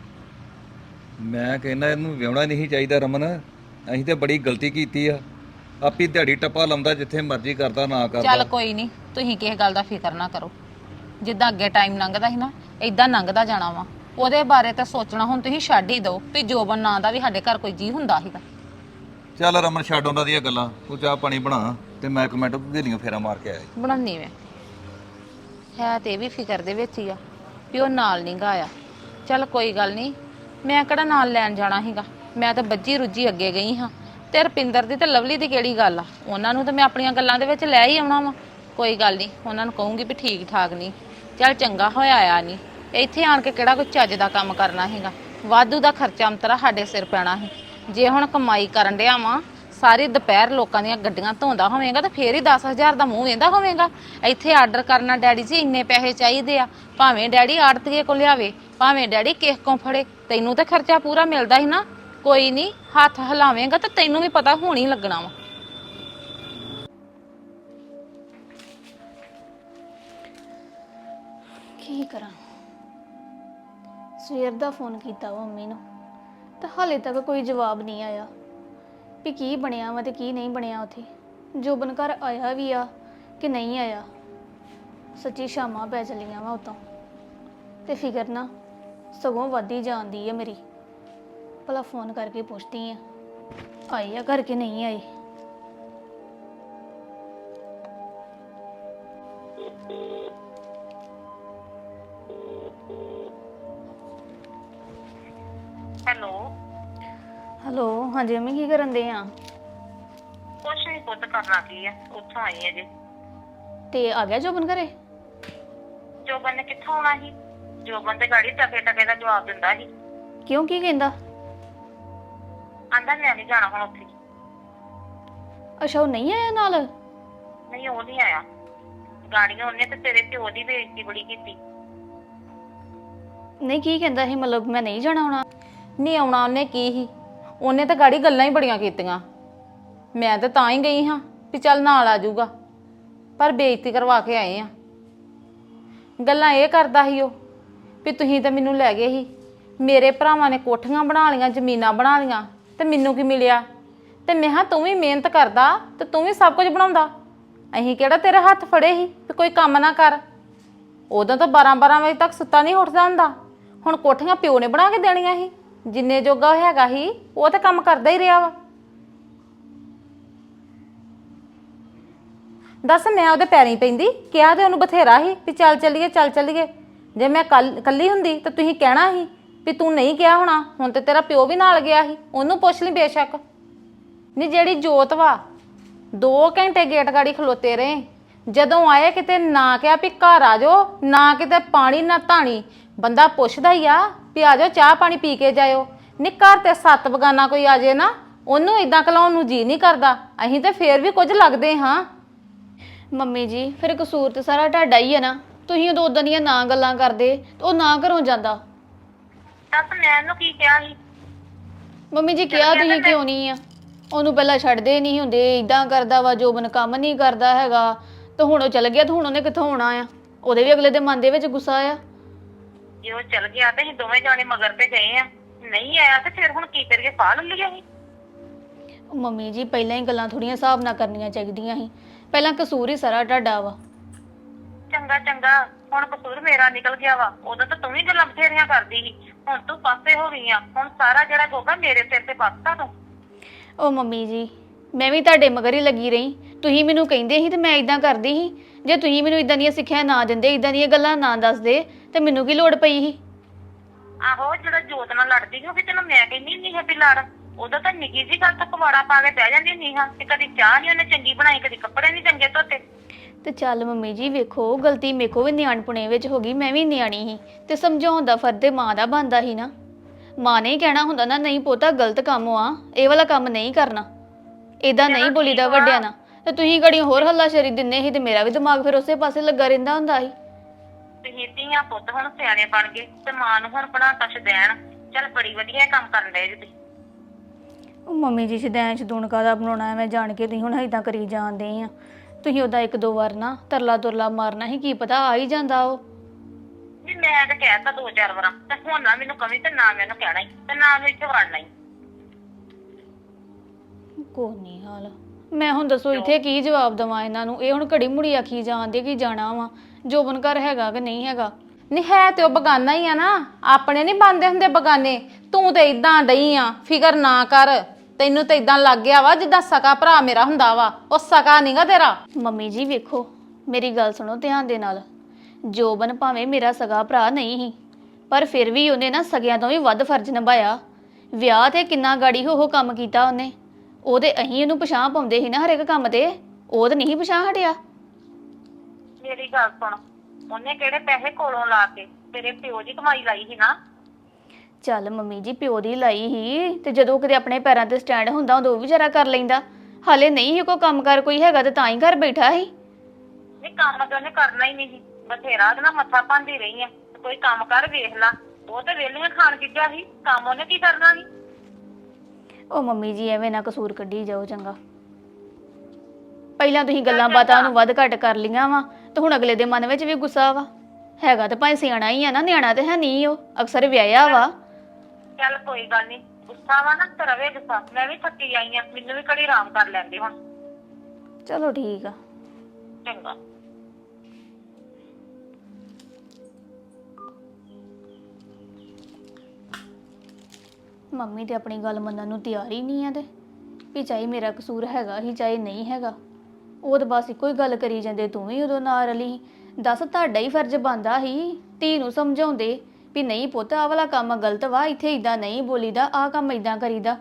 Speaker 2: ਮੈਂ ਕਹਿੰਦਾ ਇਹਨੂੰ ਵਿਆਹਣਾ ਨਹੀਂ ਚਾਹੀਦਾ ਰਮਨ। ਅਸੀਂ ਤੇ ਬੜੀ ਗਲਤੀ ਕੀਤੀ ਆ। ਆਪੀ ਦਿਹਾੜੀ ਟੱਪਾ ਲਾਉਂਦਾ ਜਿੱਥੇ ਮਰਜ਼ੀ ਕਰਦਾ ਨਾ
Speaker 1: ਚੱਲ
Speaker 2: ਕਰਦਾ
Speaker 1: ਕੋਈ ਨਹੀਂ ਤੁਸੀਂ ਕਿਸੇ ਗੱਲ ਦਾ ਫਿਕਰ ਨਾ ਕਰੋ। ਜਿੱਦਾਂ ਅੱਗੇ ਟਾਈਮ ਲੰਘਦਾ ਸੀ ਨਾ ਇਦਾਂ ਲੰਘਦਾ ਜਾਣਾ ਵਾ। ਉਹਦੇ ਬਾਰੇ ਤਾਂ ਸੋਚਣਾ ਹੁਣ ਤੁਸੀਂ ਛੱਡ ਹੀ ਦਿਓ ਵੀ ਜੋਬਨ ਨਾਂ ਦਾ ਵੀ ਸਾਡੇ ਘਰ ਕੋਈ ਜੀ ਹੁੰਦਾ ਸੀਗਾ।
Speaker 2: ਚੱਲ ਰਮਨ ਛੱਡ ਉਹਨਾਂ ਦੀਆਂ ਗੱਲਾਂ, ਤੂੰ ਚਾਹ ਪਾਣੀ ਬਣਾ ਤੇ ਮੈਂ ਇੱਕ ਮਿੰਟ ਫੇਰਾ ਮਾਰ ਕੇ ਆਇਆ।
Speaker 1: ਬਣਾਉਣੀ ਮੈਂ। ਹੈ ਤੇ ਇਹ ਵੀ ਫਿਕਰ ਦੇ ਵਿੱਚ ਹੀ ਆ ਵੀ ਉਹ ਨਾਲ ਨਹੀਂ ਗਾਇਆ ਚੱਲ ਕੋਈ ਗੱਲ ਨਹੀਂ ਮੈਂ ਕਿਹੜਾ ਨਾਲ ਲੈਣ ਜਾਣਾ ਸੀਗਾ? ਮੈਂ ਤਾਂ ਬੱਜੀ ਰੁੱਜੀ ਅੱਗੇ ਗਈ ਹਾਂ। ਤੇ ਰਪਿੰਦਰ ਦੀ ਤੇ ਲਵਲੀ ਦੀ ਕਿਹੜੀ ਗੱਲ ਆ? ਉਹਨਾਂ ਨੂੰ ਤਾਂ ਮੈਂ ਆਪਣੀਆਂ ਗੱਲਾਂ ਦੇ ਵਿੱਚ ਲੈ ਹੀ ਆਉਣਾ ਵਾ। ਕੋਈ ਗੱਲ ਨਹੀਂ ਉਹਨਾਂ ਨੂੰ ਕਹੂੰਗੀ ਵੀ ਠੀਕ ਠਾਕ ਨਹੀਂ ਚੱਲ ਚੰਗਾ ਹੋਇਆ ਆ ਨਹੀਂ ਇੱਥੇ ਆਣ ਕੇ ਕਿਹੜਾ ਕੋਈ ਚੱਜ ਦਾ ਕੰਮ ਕਰਨਾ ਹੈਗਾ ਵਾਧੂ ਦਾ ਖਰਚਾ ਅੰਤਰਾ ਸਾਡੇ ਸਿਰ ਪੈਣਾ ਸੀ। ਜੇ ਹੁਣ ਕਮਾਈ ਕਰਨ ਡਿਆ ਵਾਂ, ਸਾਰੀ ਦੁਪਹਿਰ ਲੋਕਾਂ ਦੀਆਂ ਗੱਡੀਆਂ ਧੋਂਦਾ ਹੋਵੇਗਾ ਤਾਂ ਫੇਰ ਹੀ 10000 ਦਾ ਮੂੰਹ ਵੇਂਦਾ ਹੋਵੇਗਾ। ਇੱਥੇ ਆਰਡਰ ਕਰਨਾ ਡੈਡੀ ਜੀ, ਇੰਨੇ ਪੈਸੇ ਚਾਹੀਦੇ ਆ। ਭਾਵੇਂ ਡੈਡੀ ਆੜਤੀਏ ਕੋ ਲਿਆਵੇ, ਭਾਵੇਂ ਡੈਡੀ ਕਿਸ ਕੋ ਫੜੇ, ਤੈਨੂੰ ਤਾਂ ਖਰਚਾ ਪੂਰਾ ਮਿਲਦਾ ਹੀ ਨਾ। ਕੋਈ ਨਹੀਂ, ਹੱਥ ਹਿਲਾਵੇਂਗਾ ਤਾਂ ਤੈਨੂੰ ਵੀ ਪਤਾ ਹੋਣੀ ਹੀ ਲੱਗਣਾ ਵਾ।
Speaker 5: ਕੀ ਕਰਾਂ? ਸਵੇਰ ਦਾ ਫੋਨ ਕੀਤਾ ਵਾ ਮੰਮੀ ਨੂੰ। ਤੇ ਹਾਲੇ ਤੱਕ ਕੋਈ ਜਵਾਬ ਨਹੀਂ ਆਇਆ ਵੀ ਕੀ ਬਣਿਆ ਵਾ ਤੇ ਕੀ ਨਹੀਂ ਬਣਿਆ ਉਥੇ। ਜੋਬਨ ਘਰ ਆਇਆ ਵੀ ਆ ਕਿ ਨਹੀਂ ਆਇਆ। ਸੱਚੀ ਸ਼ਾਮਾਂ ਪੈ ਚਲੀਆਂ ਵਾ ਉਤੋਂ। ਤੇ ਫਿਕਰ ਨਾ, ਸਗੋਂ ਵੱਧਦੀ ਜਾਂਦੀ ਹੈ ਮੇਰੀ। ਭਲਾ ਫੋਨ ਕਰਕੇ ਪੁੱਛਦੀ ਆ ਆਏ ਆ ਘਰ ਕਿ ਨਹੀਂ ਆਏ ਹਾਂਜੀ ਮੰਮੀ ਕੀ ਕਰਨ ਦੇ ਆ?
Speaker 6: ਕੁਛ ਨਹੀਂ ਪੁੱਤ ਕਰਨਾ ਕੀ ਆ? ਉੱਥੋਂ ਆਈ ਅਜੇ
Speaker 5: ਤੇ ਆ ਗਿਆ ਜੋਬਨ ਘਰੇ?
Speaker 6: ਜੋਬਨ ਨੇ ਕਿੱਥੋਂ ਆਉਣਾ ਸੀ? ਜੋਬਨ ਤੇ ਗਾੜੀ ਟਕੇ ਟਕੇ ਦਾ ਜਵਾਬ ਦਿੰਦਾ ਸੀ।
Speaker 5: ਕਿਉਂ ਕੀ ਕਹਿੰਦਾ?
Speaker 6: ਆਂਦਾ ਮੈਂ ਨਹੀਂ ਜਾਣਾ ਹੁਣ ਉੱਥੇ।
Speaker 5: ਅੱਛਾ ਉਹ ਨਹੀਂ ਆਇਆ ਨਾਲ?
Speaker 6: ਨਹੀਂ ਉਹ ਨਹੀਂ ਆਇਆ। ਗਾੜੀਆਂ ਉਹਨੇ ਤੇ ਤੇਰੇ ਪਿਓ ਦੀ ਬੇਇੱਜ਼ਤੀ ਬੜੀ ਕੀਤੀ।
Speaker 5: ਨਹੀਂ ਕੀ ਕਹਿੰਦਾ ਸੀ? ਮਤਲਬ ਮੈਂ ਨਹੀਂ ਜਾਣਾ ਹੋਣਾ।
Speaker 1: ਨਹੀਂ ਆਉਣਾ ਉਹਨੇ ਕੀ ਹੀ ਉਹਨੇ ਤਾਂ ਗਾੜੀ ਗੱਲਾਂ ਹੀ ਬੜੀਆਂ ਕੀਤੀਆਂ। ਮੈਂ ਤਾਂ ਤਾਂ ਹੀ ਗਈ ਹਾਂ ਵੀ ਚੱਲ ਨਾਲ ਆ ਜਾਊਗਾ। ਪਰ ਬੇਇੱਜ਼ਤੀ ਕਰਵਾ ਕੇ ਆਏ ਆ। ਗੱਲਾਂ ਇਹ ਕਰਦਾ ਸੀ ਉਹ ਵੀ ਤੁਸੀਂ ਤਾਂ ਮੈਨੂੰ ਲੈ ਗਏ ਸੀ। ਮੇਰੇ ਭਰਾਵਾਂ ਨੇ ਕੋਠੀਆਂ ਬਣਾ ਲਈਆਂ, ਜ਼ਮੀਨਾਂ ਬਣਾ ਲਈਆਂ, ਤੇ ਮੈਨੂੰ ਕੀ ਮਿਲਿਆ? ਤੇ ਮੈਂ ਹਾਂ ਤੂੰ ਵੀ ਮਿਹਨਤ ਕਰਦਾ ਤੇ ਤੂੰ ਵੀ ਸਭ ਕੁਝ ਬਣਾਉਂਦਾ। ਅਸੀਂ ਕਿਹੜਾ ਤੇਰੇ ਹੱਥ ਫੜੇ ਸੀ ਵੀ ਕੋਈ ਕੰਮ ਨਾ ਕਰ? ਉਦੋਂ ਤਾਂ 12-12 ਵਜੇ ਤੱਕ ਸੁੱਤਾ ਨਹੀਂ ਉੱਠਦਾ ਹੁੰਦਾ। ਹੁਣ ਕੋਠੀਆਂ ਪਿਓ ਨੇ ਬਣਾ ਕੇ ਦੇਣੀਆਂ ਸੀ। ਜਿੰਨੇ ਜੋਗਾ ਹੈਗਾ ਸੀ, ਉਹ ਤਾਂ ਕੰਮ ਕਰਦਾ ਹੀ ਰਿਹਾ ਵਾ। ਦੱਸ, ਮੈਂ ਉਹਦੇ ਪੈਰੀਂ ਪੈਂਦੀ, ਕਿਹਾ ਤੇ ਉਹਨੂੰ ਬਥੇਰਾ ਸੀ ਵੀ ਚੱਲ ਚੱਲੀਏ ਚੱਲ ਚੱਲੀਏ। ਜੇ ਮੈਂ ਕੱਲ, ਕੱਲੀ ਹੁੰਦੀ ਤਾਂ ਤੁਸੀਂ ਕਹਿਣਾ ਸੀ ਵੀ ਤੂੰ ਨਹੀਂ ਕਿਹਾ ਹੋਣਾ, ਹੁਣ ਤੇ ਤੇਰਾ ਪਿਓ ਵੀ ਨਾਲ ਗਿਆ ਸੀ, ਉਹਨੂੰ ਪੁੱਛ ਲਈ ਬੇਸ਼ੱਕ। ਨਹੀਂ ਜਿਹੜੀ ਜੋਤ ਵਾ 2 ਘੰਟੇ ਗੇਟ ਗਾੜੀ ਖਲੋਤੇ ਰਹੇ। ਜਦੋਂ ਆਏ ਕਿਤੇ ਨਾ ਕਿਹਾ ਵੀ ਘਰ ਆ ਜਾਓ, ਨਾ ਕਿਤੇ ਪਾਣੀ, ਨਾ ਧਾਣੀ ਬੰਦਾ ਪੁੱਛਦਾ ਹੀ ਆ ਵੀ ਆ ਜਾਓ ਚਾਹ ਪਾਣੀ ਪੀ ਕੇ ਜਾਇਓ। ਨੀ ਘਰ ਤੇ ਸੱਤ ਬਗਾਨਾ ਕੋਈ ਆ ਜੇ ਨਾ ਉਹਨੂੰ ਇਦਾਂ ਕਲਾਉਣ ਨੂੰ ਜੀ ਨਹੀਂ ਕਰਦਾ। ਅਸੀਂ ਤੇ ਫੇਰ ਵੀ ਕੁਝ ਲੱਗਦੇ ਹਾਂ।
Speaker 5: ਮੰਮੀ ਜੀ ਫਿਰ ਕਸੂਰ ਤੇ ਸਾਰਾ ਤੁਹਾਡਾ ਹੀ ਹੈ ਨਾ। ਤੁਸੀਂ ਉਦੋਂ ਉਦਾਂ ਦੀਆਂ ਨਾ ਗੱਲਾਂ ਕਰਦੇ ਤੇ ਉਹ ਨਾ ਘਰੋਂ ਜਾਂਦਾ।
Speaker 6: ਦੱਸ ਮੈਂ ਉਹਨੂੰ ਕੀ ਕਿਹਾ ਸੀ?
Speaker 5: ਮੰਮੀ ਜੀ ਕਿਹਾ ਤੁਸੀਂ ਕਿਉਂ ਨਹੀਂ ਆ? ਉਹਨੂੰ ਪਹਿਲਾਂ ਛੱਡਦੇ ਨਹੀਂ ਹੁੰਦੇ ਇਦਾਂ ਕਰਦਾ ਵਾ ਜੋਬਨ ਕੰਮ ਨਹੀਂ ਕਰਦਾ ਹੈਗਾ। ਤੇ ਹੁਣ ਉਹ ਚਲ ਗਿਆ ਤੇ ਹੁਣ ਉਹਨੇ ਕਿੱਥੋਂ ਆਉਣਾ ਆ? ਉਹਦੇ ਵੀ ਅਗਲੇ ਦੇ ਮਨ ਦੇ ਵਿੱਚ ਗੁੱਸਾ ਆ।
Speaker 6: ਜੇ ਉਹ ਚਲ ਗਿਆ ਤੇ ਅਸੀਂ ਦੋਵੇਂ ਜਾਣੇ ਮਗਰ ਤੇ ਗਏ ਆ। ਨਹੀਂ ਆਇਆ ਤੇ ਫਿਰ ਹੁਣ ਕੀ ਕਰੀਏ ਫਾਹ ਲੈ ਲਈਏ ਅਸੀਂ।
Speaker 5: ਮੰਮੀ ਜੀ ਪਹਿਲਾਂ ਹੀ ਗੱਲਾਂ ਥੋੜੀਆਂ ਹਿਸਾਬ ਨਾਲ ਕਰਨੀਆਂ ਚਾਹੀਦੀਆਂ ਸੀ। ਪਹਿਲਾਂ ਕਸੂਰ ਹੀ ਸਾਰਾ ਤੁਹਾਡਾ ਵਾ।
Speaker 6: ਚੰਗਾ ਚੰਗਾ। ਹੁਣ ਕਸੂਰ ਮੇਰਾ ਨਿਕਲ ਗਿਆ ਵਾ। ਉਦੋਂ ਤਾਂ ਤੂੰ ਵੀ ਗੱਲਾਂ ਬਥੇਰੀਆਂ ਕਰਦੀ ਸੀ। ਹੁਣ ਤੂੰ ਪਾਸੇ ਹੋ ਗਈ ਆ। ਹੁਣ ਸਾਰਾ ਜਿਹੜਾ ਗੋਗਾ ਮੇਰੇ ਸਿਰ ਤੇ ਪਾਸਤਾ ਤੂੰ।
Speaker 5: ਉਹ ਮੰਮੀ ਜੀ ਮੈਂ ਵੀ ਤੁਹਾਡੇ ਮਗਰ ਹੀ ਲੱਗੀ ਰਹੀ। ਤੁਸੀਂ ਮੈਨੂੰ ਕਹਿੰਦੇ ਸੀ ਤੇ ਮੈਂ ਇਦਾਂ ਕਰਦੀ ਸੀ। ਜੇ ਤੁਸੀਂ ਮੈਨੂੰ ਇਦਾਂ ਦੀਆਂ ਸਿੱਖਿਆ ਨਾ ਦਿੰਦੇ ਇਦਾਂ ਦੀਆਂ ਗੱਲਾਂ ਨਾ ਦੱਸਦੇ ਤੇ ਮੈਨੂੰ ਕੀ ਲੋੜ ਪਈ ਸੀ?
Speaker 6: ਆਹੋ ਜਿਹੜਾ ਜੋਤ ਨਾਲ ਲੜਦੀ ਸੀ ਉਹ ਵੀ ਤੈਨੂੰ ਮੈਂ ਕਹਿੰਦੀ ਨਹੀਂ ਹੈ ਵੀ ਲੜ। ਉਦੋਂ ਤਾਂ ਨਿੱਕੀ ਜੀ ਗੱਲ ਤੋਂ ਕਵਾੜਾ ਪਾ ਕੇ ਬਹਿ ਜਾਂਦੀ ਨਹੀਂ ਹਾਂ ਤੇ ਕਦੀ ਚਾਹ ਨਹੀਂ ਉਹਨੇ ਚੰਗੀ ਬਣਾਈ ਕਦੀ ਕੱਪੜੇ ਨਹੀਂ ਚੰਗੇ ਧੋਤੇ।
Speaker 5: ਤੇ ਚੱਲ ਮੰਮੀ ਜੀ ਵੇਖੋ ਗਲਤੀ ਮੇਕੋ ਵੀ ਨਿਆਣਪੁਣੇ ਵਿੱਚ ਹੋ ਗਈ ਮੈਂ ਵੀ ਨਿਆਣੀ ਸੀ ਤੇ ਸਮਝਾਉਣ ਦਾ ਫਰਜ਼ ਤੇ ਮਾਂ ਦਾ ਬਣਦਾ ਸੀ ਨਾ। ਮਾਂ ਨੇ ਹੀ ਕਹਿਣਾ ਹੁੰਦਾ ਨਾ ਨਹੀਂ ਪੋਤਾ ਗਲਤ ਕੰਮ ਆ ਇਹ ਵਾਲਾ ਕੰਮ ਨਹੀਂ ਕਰਨਾ। ਇਦਾਂ ਨਹੀਂ ਬੋਲੀਦਾ। ਵੱਡਿਆਂ ਨਾਲ। ਤੇ ਤੁਸੀਂ ਗੜੀਆਂ ਹੋਰ ਹੱਲਾ ਸ਼ਰੀ ਦਿੰਨੇ ਸੀ ਤੇ ਮੇਰਾ ਵੀ ਦਿਮਾਗ ਫਿਰ ਉਸੇ ਪਾਸੇ ਲੱਗਾ ਰਹਿੰਦਾ ਹੁੰਦਾ ਸੀ।
Speaker 6: ਤੁਸੀਂ ਧੀਆਂ ਪੁੱਤ ਹੁਣ ਸਿਆਣੇ ਬਣ ਗਏ ਤੇ ਮਾਂ ਨੂੰ ਹੁਣ ਬਣਾਤਾ ਸ਼ਦੈਣ। ਚੱਲ ਬੜੀ ਵਧੀਆ ਕੰਮ ਕਰਨ ਡਏ ਜੀ ਤੁਸੀਂ।
Speaker 5: ਉਹ ਮੰਮੀ ਜੀ ਸ਼ਦੈਂ ਸ਼ਦੂਣ ਕਾਦਾ ਬਣਾਉਣਾ ਐਵੇਂ ਜਾਣ ਕੇ ਤੁਸੀਂ ਹੁਣ ਇਦਾਂ ਕਰੀ ਜਾਂਦੇ ਆ। ਤੁਸੀਂ ਉਹਦਾ ਇੱਕ ਦੋ ਵਾਰ ਨਾ ਤਰਲਾ ਤੁਰਲਾ ਮਾਰਨਾ ਸੀ ਕੀ ਪਤਾ ਆ ਹੀ ਜਾਂਦਾ ਉਹ।
Speaker 6: ਵੀ ਮੈਂ ਤਾਂ ਕਹਿਤਾ ਦੋ ਚਾਰ ਵਾਰਾਂ ਤੇ ਹੁਣ ਨਾ ਮੈਨੂੰ ਕਵੀ ਤੇ ਨਾ ਮੈਨੂੰ ਕਹਿਣਾ ਹੀ ਤੇ ਨਾ ਮੈਨੂੰ ਇੱਥੇ ਵੜਨਾ ਹੀ
Speaker 5: ਕੋਈ ਨਹੀਂ ਹਾਲ। ਮੈਂ ਹੁਣ ਦੱਸੋ ਇੱਥੇ ਕੀ ਜਵਾਬ ਦਵਾਂ ਇਹਨਾਂ ਨੂੰ? ਇਹ ਹੁਣ ਘੜੀ ਮੁੜੀ ਆਖੀ ਜਾਂਦੇ ਕਿ ਜਾਣਾ ਵਾ? ਜੋਬਨ ਘਰ ਹੈਗਾ ਕਿ ਨਹੀਂ ਹੈਗਾ?
Speaker 1: ਨਹੀਂ ਹੈ ਤੇ ਉਹ ਬਗਾਨਾ ਹੀ ਆ ਨਾ। ਆਪਣੇ ਨਹੀਂ ਬੰਦੇ ਹੁੰਦੇ ਬਗਾਨੇ। ਤੂੰ ਤੇ ਇਦਾਂ ਡਈ ਆ ਫਿਕਰ ਨਾ ਕਰ। ਤੈਨੂੰ ਤੇ ਇਦਾਂ ਲੱਗ ਗਿਆ ਵਾ ਜਿੱਦਾਂ ਸਕਾ ਭਰਾ ਮੇਰਾ ਹੁੰਦਾ ਵਾ। ਉਹ ਸਕਾ ਨਹੀਂਗਾ ਤੇਰਾ।
Speaker 5: ਮੰਮੀ ਜੀ ਵੇਖੋ ਮੇਰੀ ਗੱਲ ਸੁਣੋ ਧਿਆਨ ਦੇ ਨਾਲ। ਜੋਬਨ ਭਾਵੇਂ ਮੇਰਾ ਸਗਾ ਭਰਾ ਨਹੀਂ ਸੀ ਪਰ ਫਿਰ ਵੀ ਉਹਨੇ ਨਾ ਸਗਿਆਂ ਤੋਂ ਵੀ ਵੱਧ ਫਰਜ਼ ਨਿਭਾਇਆ। ਵਿਆਹ ਤੇ ਕਿੰਨਾ ਗਾੜੀ ਹੋ ਹੋ ਕੰਮ ਕੀਤਾ ਉਹਨੇ। ਉਹਦੇ ਅਹੀਂ ਉਹਨੂੰ ਪਛਾਣ ਪਾਉਂਦੇ ਸੀ ਨਾ ਹਰ ਇੱਕ ਕੰਮ ਤੇ ਉਹ ਤਾਂ ਨਹੀਂ ਪਛਾਣ ਹਟਿਆ।
Speaker 6: ਮੇਰੀ ਗੱਲ ਸੁਣ ਉਹਨੇ ਕਿਹੜੇ ਪੈਸੇ ਕੋਲੋਂ ਲਾ ਕੇ ਤੇਰੇ ਪਿਓ ਦੀ ਕਮਾਈ ਲਾਈ ਸੀ ਨਾ?
Speaker 5: ਚੱਲ ਮੰਮੀ ਜੀ ਪਿਓ ਦੀ ਲਾਈ ਹੀ ਤੇ ਜਦੋਂ ਕਿਤੇ ਆਪਣੇ ਪੈਰਾਂ ਤੇ ਸਟੈਂਡ ਹੁੰਦਾ ਉਦੋਂ ਉਹ ਵੀ ਜਰਾ ਕਰ ਲੈਂਦਾ। ਹਾਲੇ ਨਹੀਂ ਹੀ ਕੋਈ ਕੰਮ ਕਰ ਕੋਈ ਹੈਗਾ ਤੇ ਤਾਂ ਹੀ ਘਰ ਬੈਠਾ ਸੀ।
Speaker 6: ਵੀ ਕੰਮ ਤਾਂ ਉਹਨੇ ਕਰਨਾ ਹੀ ਨਹੀਂ ਸੀ। ਬਥੇਰਾ ਉਹਦੇ ਨਾਲ ਮੱਥਾ ਪਾਉਂਦੀ ਰਹੀ ਆ। ਕੋਈ ਕੰਮ ਕਰ ਵੇਖ ਲਾ। ਉਹ ਤੇ ਵੇਲੀਆਂ ਖਾਣ ਚੀਜ਼ਾਂ ਸੀ। ਕੰਮ ਉਹਨੇ ਕੀ ਕਰਨਾ ਸੀ?
Speaker 5: ਉਹ ਮੰਮੀ ਜੀ ਐਵੇਂ ਨਾ ਕਸੂਰ ਕੱਢੀ ਜਾਓ ਚੰਗਾ। ਪਹਿਲਾਂ ਤੁਸੀਂ ਗੱਲਾਂ ਬਾਤਾਂ ਨੂੰ ਵੱਧ ਘੱਟ ਕਰ ਲੀਆਂ ਵਾ ਤੇ ਹੁਣ ਅਗਲੇ ਦੇ ਮਨ ਵਿੱਚ ਵੀ ਗੁੱਸਾ ਵਾ। ਹੈਗਾ ਤਾਂ ਭਾਵੇਂ ਸਿਆਣਾ ਹੀ ਆ ਨਾ ਨਿਆਣਾ ਤੇ ਹੈ ਨਹੀਂ ਉਹ ਅਕਸਰ ਵਿਆਹਿਆ ਵਾ।
Speaker 6: ਚੱਲ ਕੋਈ ਗੱਲ ਨਹੀਂ ਗੁੱਸਾ ਵਾ ਨਾ ਤੇ ਰਵੇ ਗੁੱਸਾ ਮੈਂ ਵੀ ਥੱਕੀ ਆਈ ਆ ਮੈਨੂੰ ਵੀ ਘੜੀ ਆਰਾਮ ਕਰ ਲੈਂਦੇ ਹੁਣ।
Speaker 5: ਚਲੋ ਠੀਕ ਆ।
Speaker 6: ਚੰਗਾ।
Speaker 5: ਮੰਮੀ ਤੇ ਆਪਣੀ ਗੱਲ ਮੰਨਣ ਨੂੰ ਤਿਆਰ ਹੀ ਨਹੀਂ ਆ ਤੇ। ਵੀ ਚਾਹੇ ਮੇਰਾ ਕਸੂਰ ਹੈਗਾ ਹੀ, ਚਾਹੇ ਨਹੀਂ ਹੈਗਾ। ਉਹ ਤਾਂ ਬਸ ਇੱਕੋ ਹੀ ਗੱਲ ਕਰੀ ਜਾਂਦੇ, ਤੂੰ ਵੀ ਉਦੋਂ ਨਾਲ ਰਲੀ। ਦੱਸ ਤੁਹਾਡਾ ਹੀ ਫਰਜ਼ ਬੰਦਾ ਹੀ, ਧੀ ਨੂੰ ਸਮਝਾਉਂਦੇ ਵੀ ਨਹੀਂ ਪੁੱਤ, ਆਹ ਵਾਲਾ ਕੰਮ ਗਲਤ ਵਾ, ਇੱਥੇ ਇਦਾਂ ਨਹੀਂ ਬੋਲੀਦਾ, ਆਹ ਕੰਮ ਇਦਾਂ ਕਰੀਦਾ।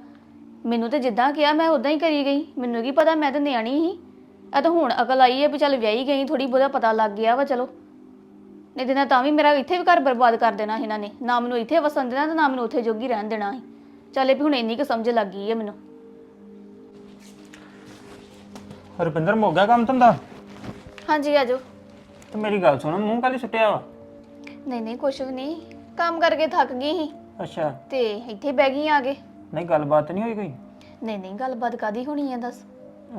Speaker 5: ਮੈਨੂੰ ਤੇ ਜਿੱਦਾਂ ਕਿਹਾ ਮੈਂ ਉਦਾਂ ਹੀ ਕਰੀ ਗਈ। ਮੈਨੂੰ ਕੀ ਪਤਾ ਮੈਂ ਤਾਂ ਨਿਆਣੀ ਸੀ ਆ ਤਾਂ ਹੁਣ ਅਕਲ ਆਈ ਹੈ ਵੀ ਚੱਲ ਵਿਆਹੀ ਗਈ ਥੋੜੀ ਬਹੁਤਾ ਪਤਾ ਲੱਗ ਗਿਆ ਵਾ, ਚਲੋ। ਨਹੀਂ ਤੇ ਤਾਂ ਵੀ ਮੇਰਾ ਇੱਥੇ ਵੀ ਘਰ ਬਰਬਾਦ ਕਰ ਦੇਣਾ ਇਹਨਾਂ ਨੇ। ਨਾ ਮੈਨੂੰ ਇੱਥੇ ਵਸਣ ਦੇਣਾ ਤੇ ਨਾ ਮੈਨੂੰ ਉੱਥੇ ਜੋਗੀ ਰਹਿਣ ਦੇਣਾ ਸੀ। ਚੱਲੇ ਵੀ ਹੁਣ ਇੰਨੀ ਕੁ ਸਮਝ ਲੱਗ ਗਈ ਹੈ ਮੈਨੂੰ।
Speaker 7: ਰੁਪਿੰਦਰ ਮੁੱਕ ਗਿਆ ਕੰਮ ਧੰਦਾ?
Speaker 5: ਹਾਂਜੀ ਆਜੋ
Speaker 7: ਤੇ ਮੇਰੀ ਗੱਲ ਸੁਣ ਮੂੰਹ ਕਾਲੀ ਸੁੱਟਿਆ ਵਾ?
Speaker 5: ਨਹੀਂ ਨਹੀਂ ਕੁਛ ਵੀ ਨਹੀਂ। ਕੰਮ ਕਰਕੇ ਥੱਕ ਗਈ ਸੀ।
Speaker 7: ਅੱਛਾ।
Speaker 5: ਤੇ ਇੱਥੇ ਬਹਿ ਗਈ ਆ ਕੇ।
Speaker 7: ਨਹੀਂ ਗੱਲਬਾਤ ਨਹੀਂ ਹੋਈ ਕੋਈ?
Speaker 5: ਨਹੀਂ ਨਹੀਂ ਗੱਲਬਾਤ ਕਾਦੀ ਹੋਣੀ ਆ ਦੱਸ।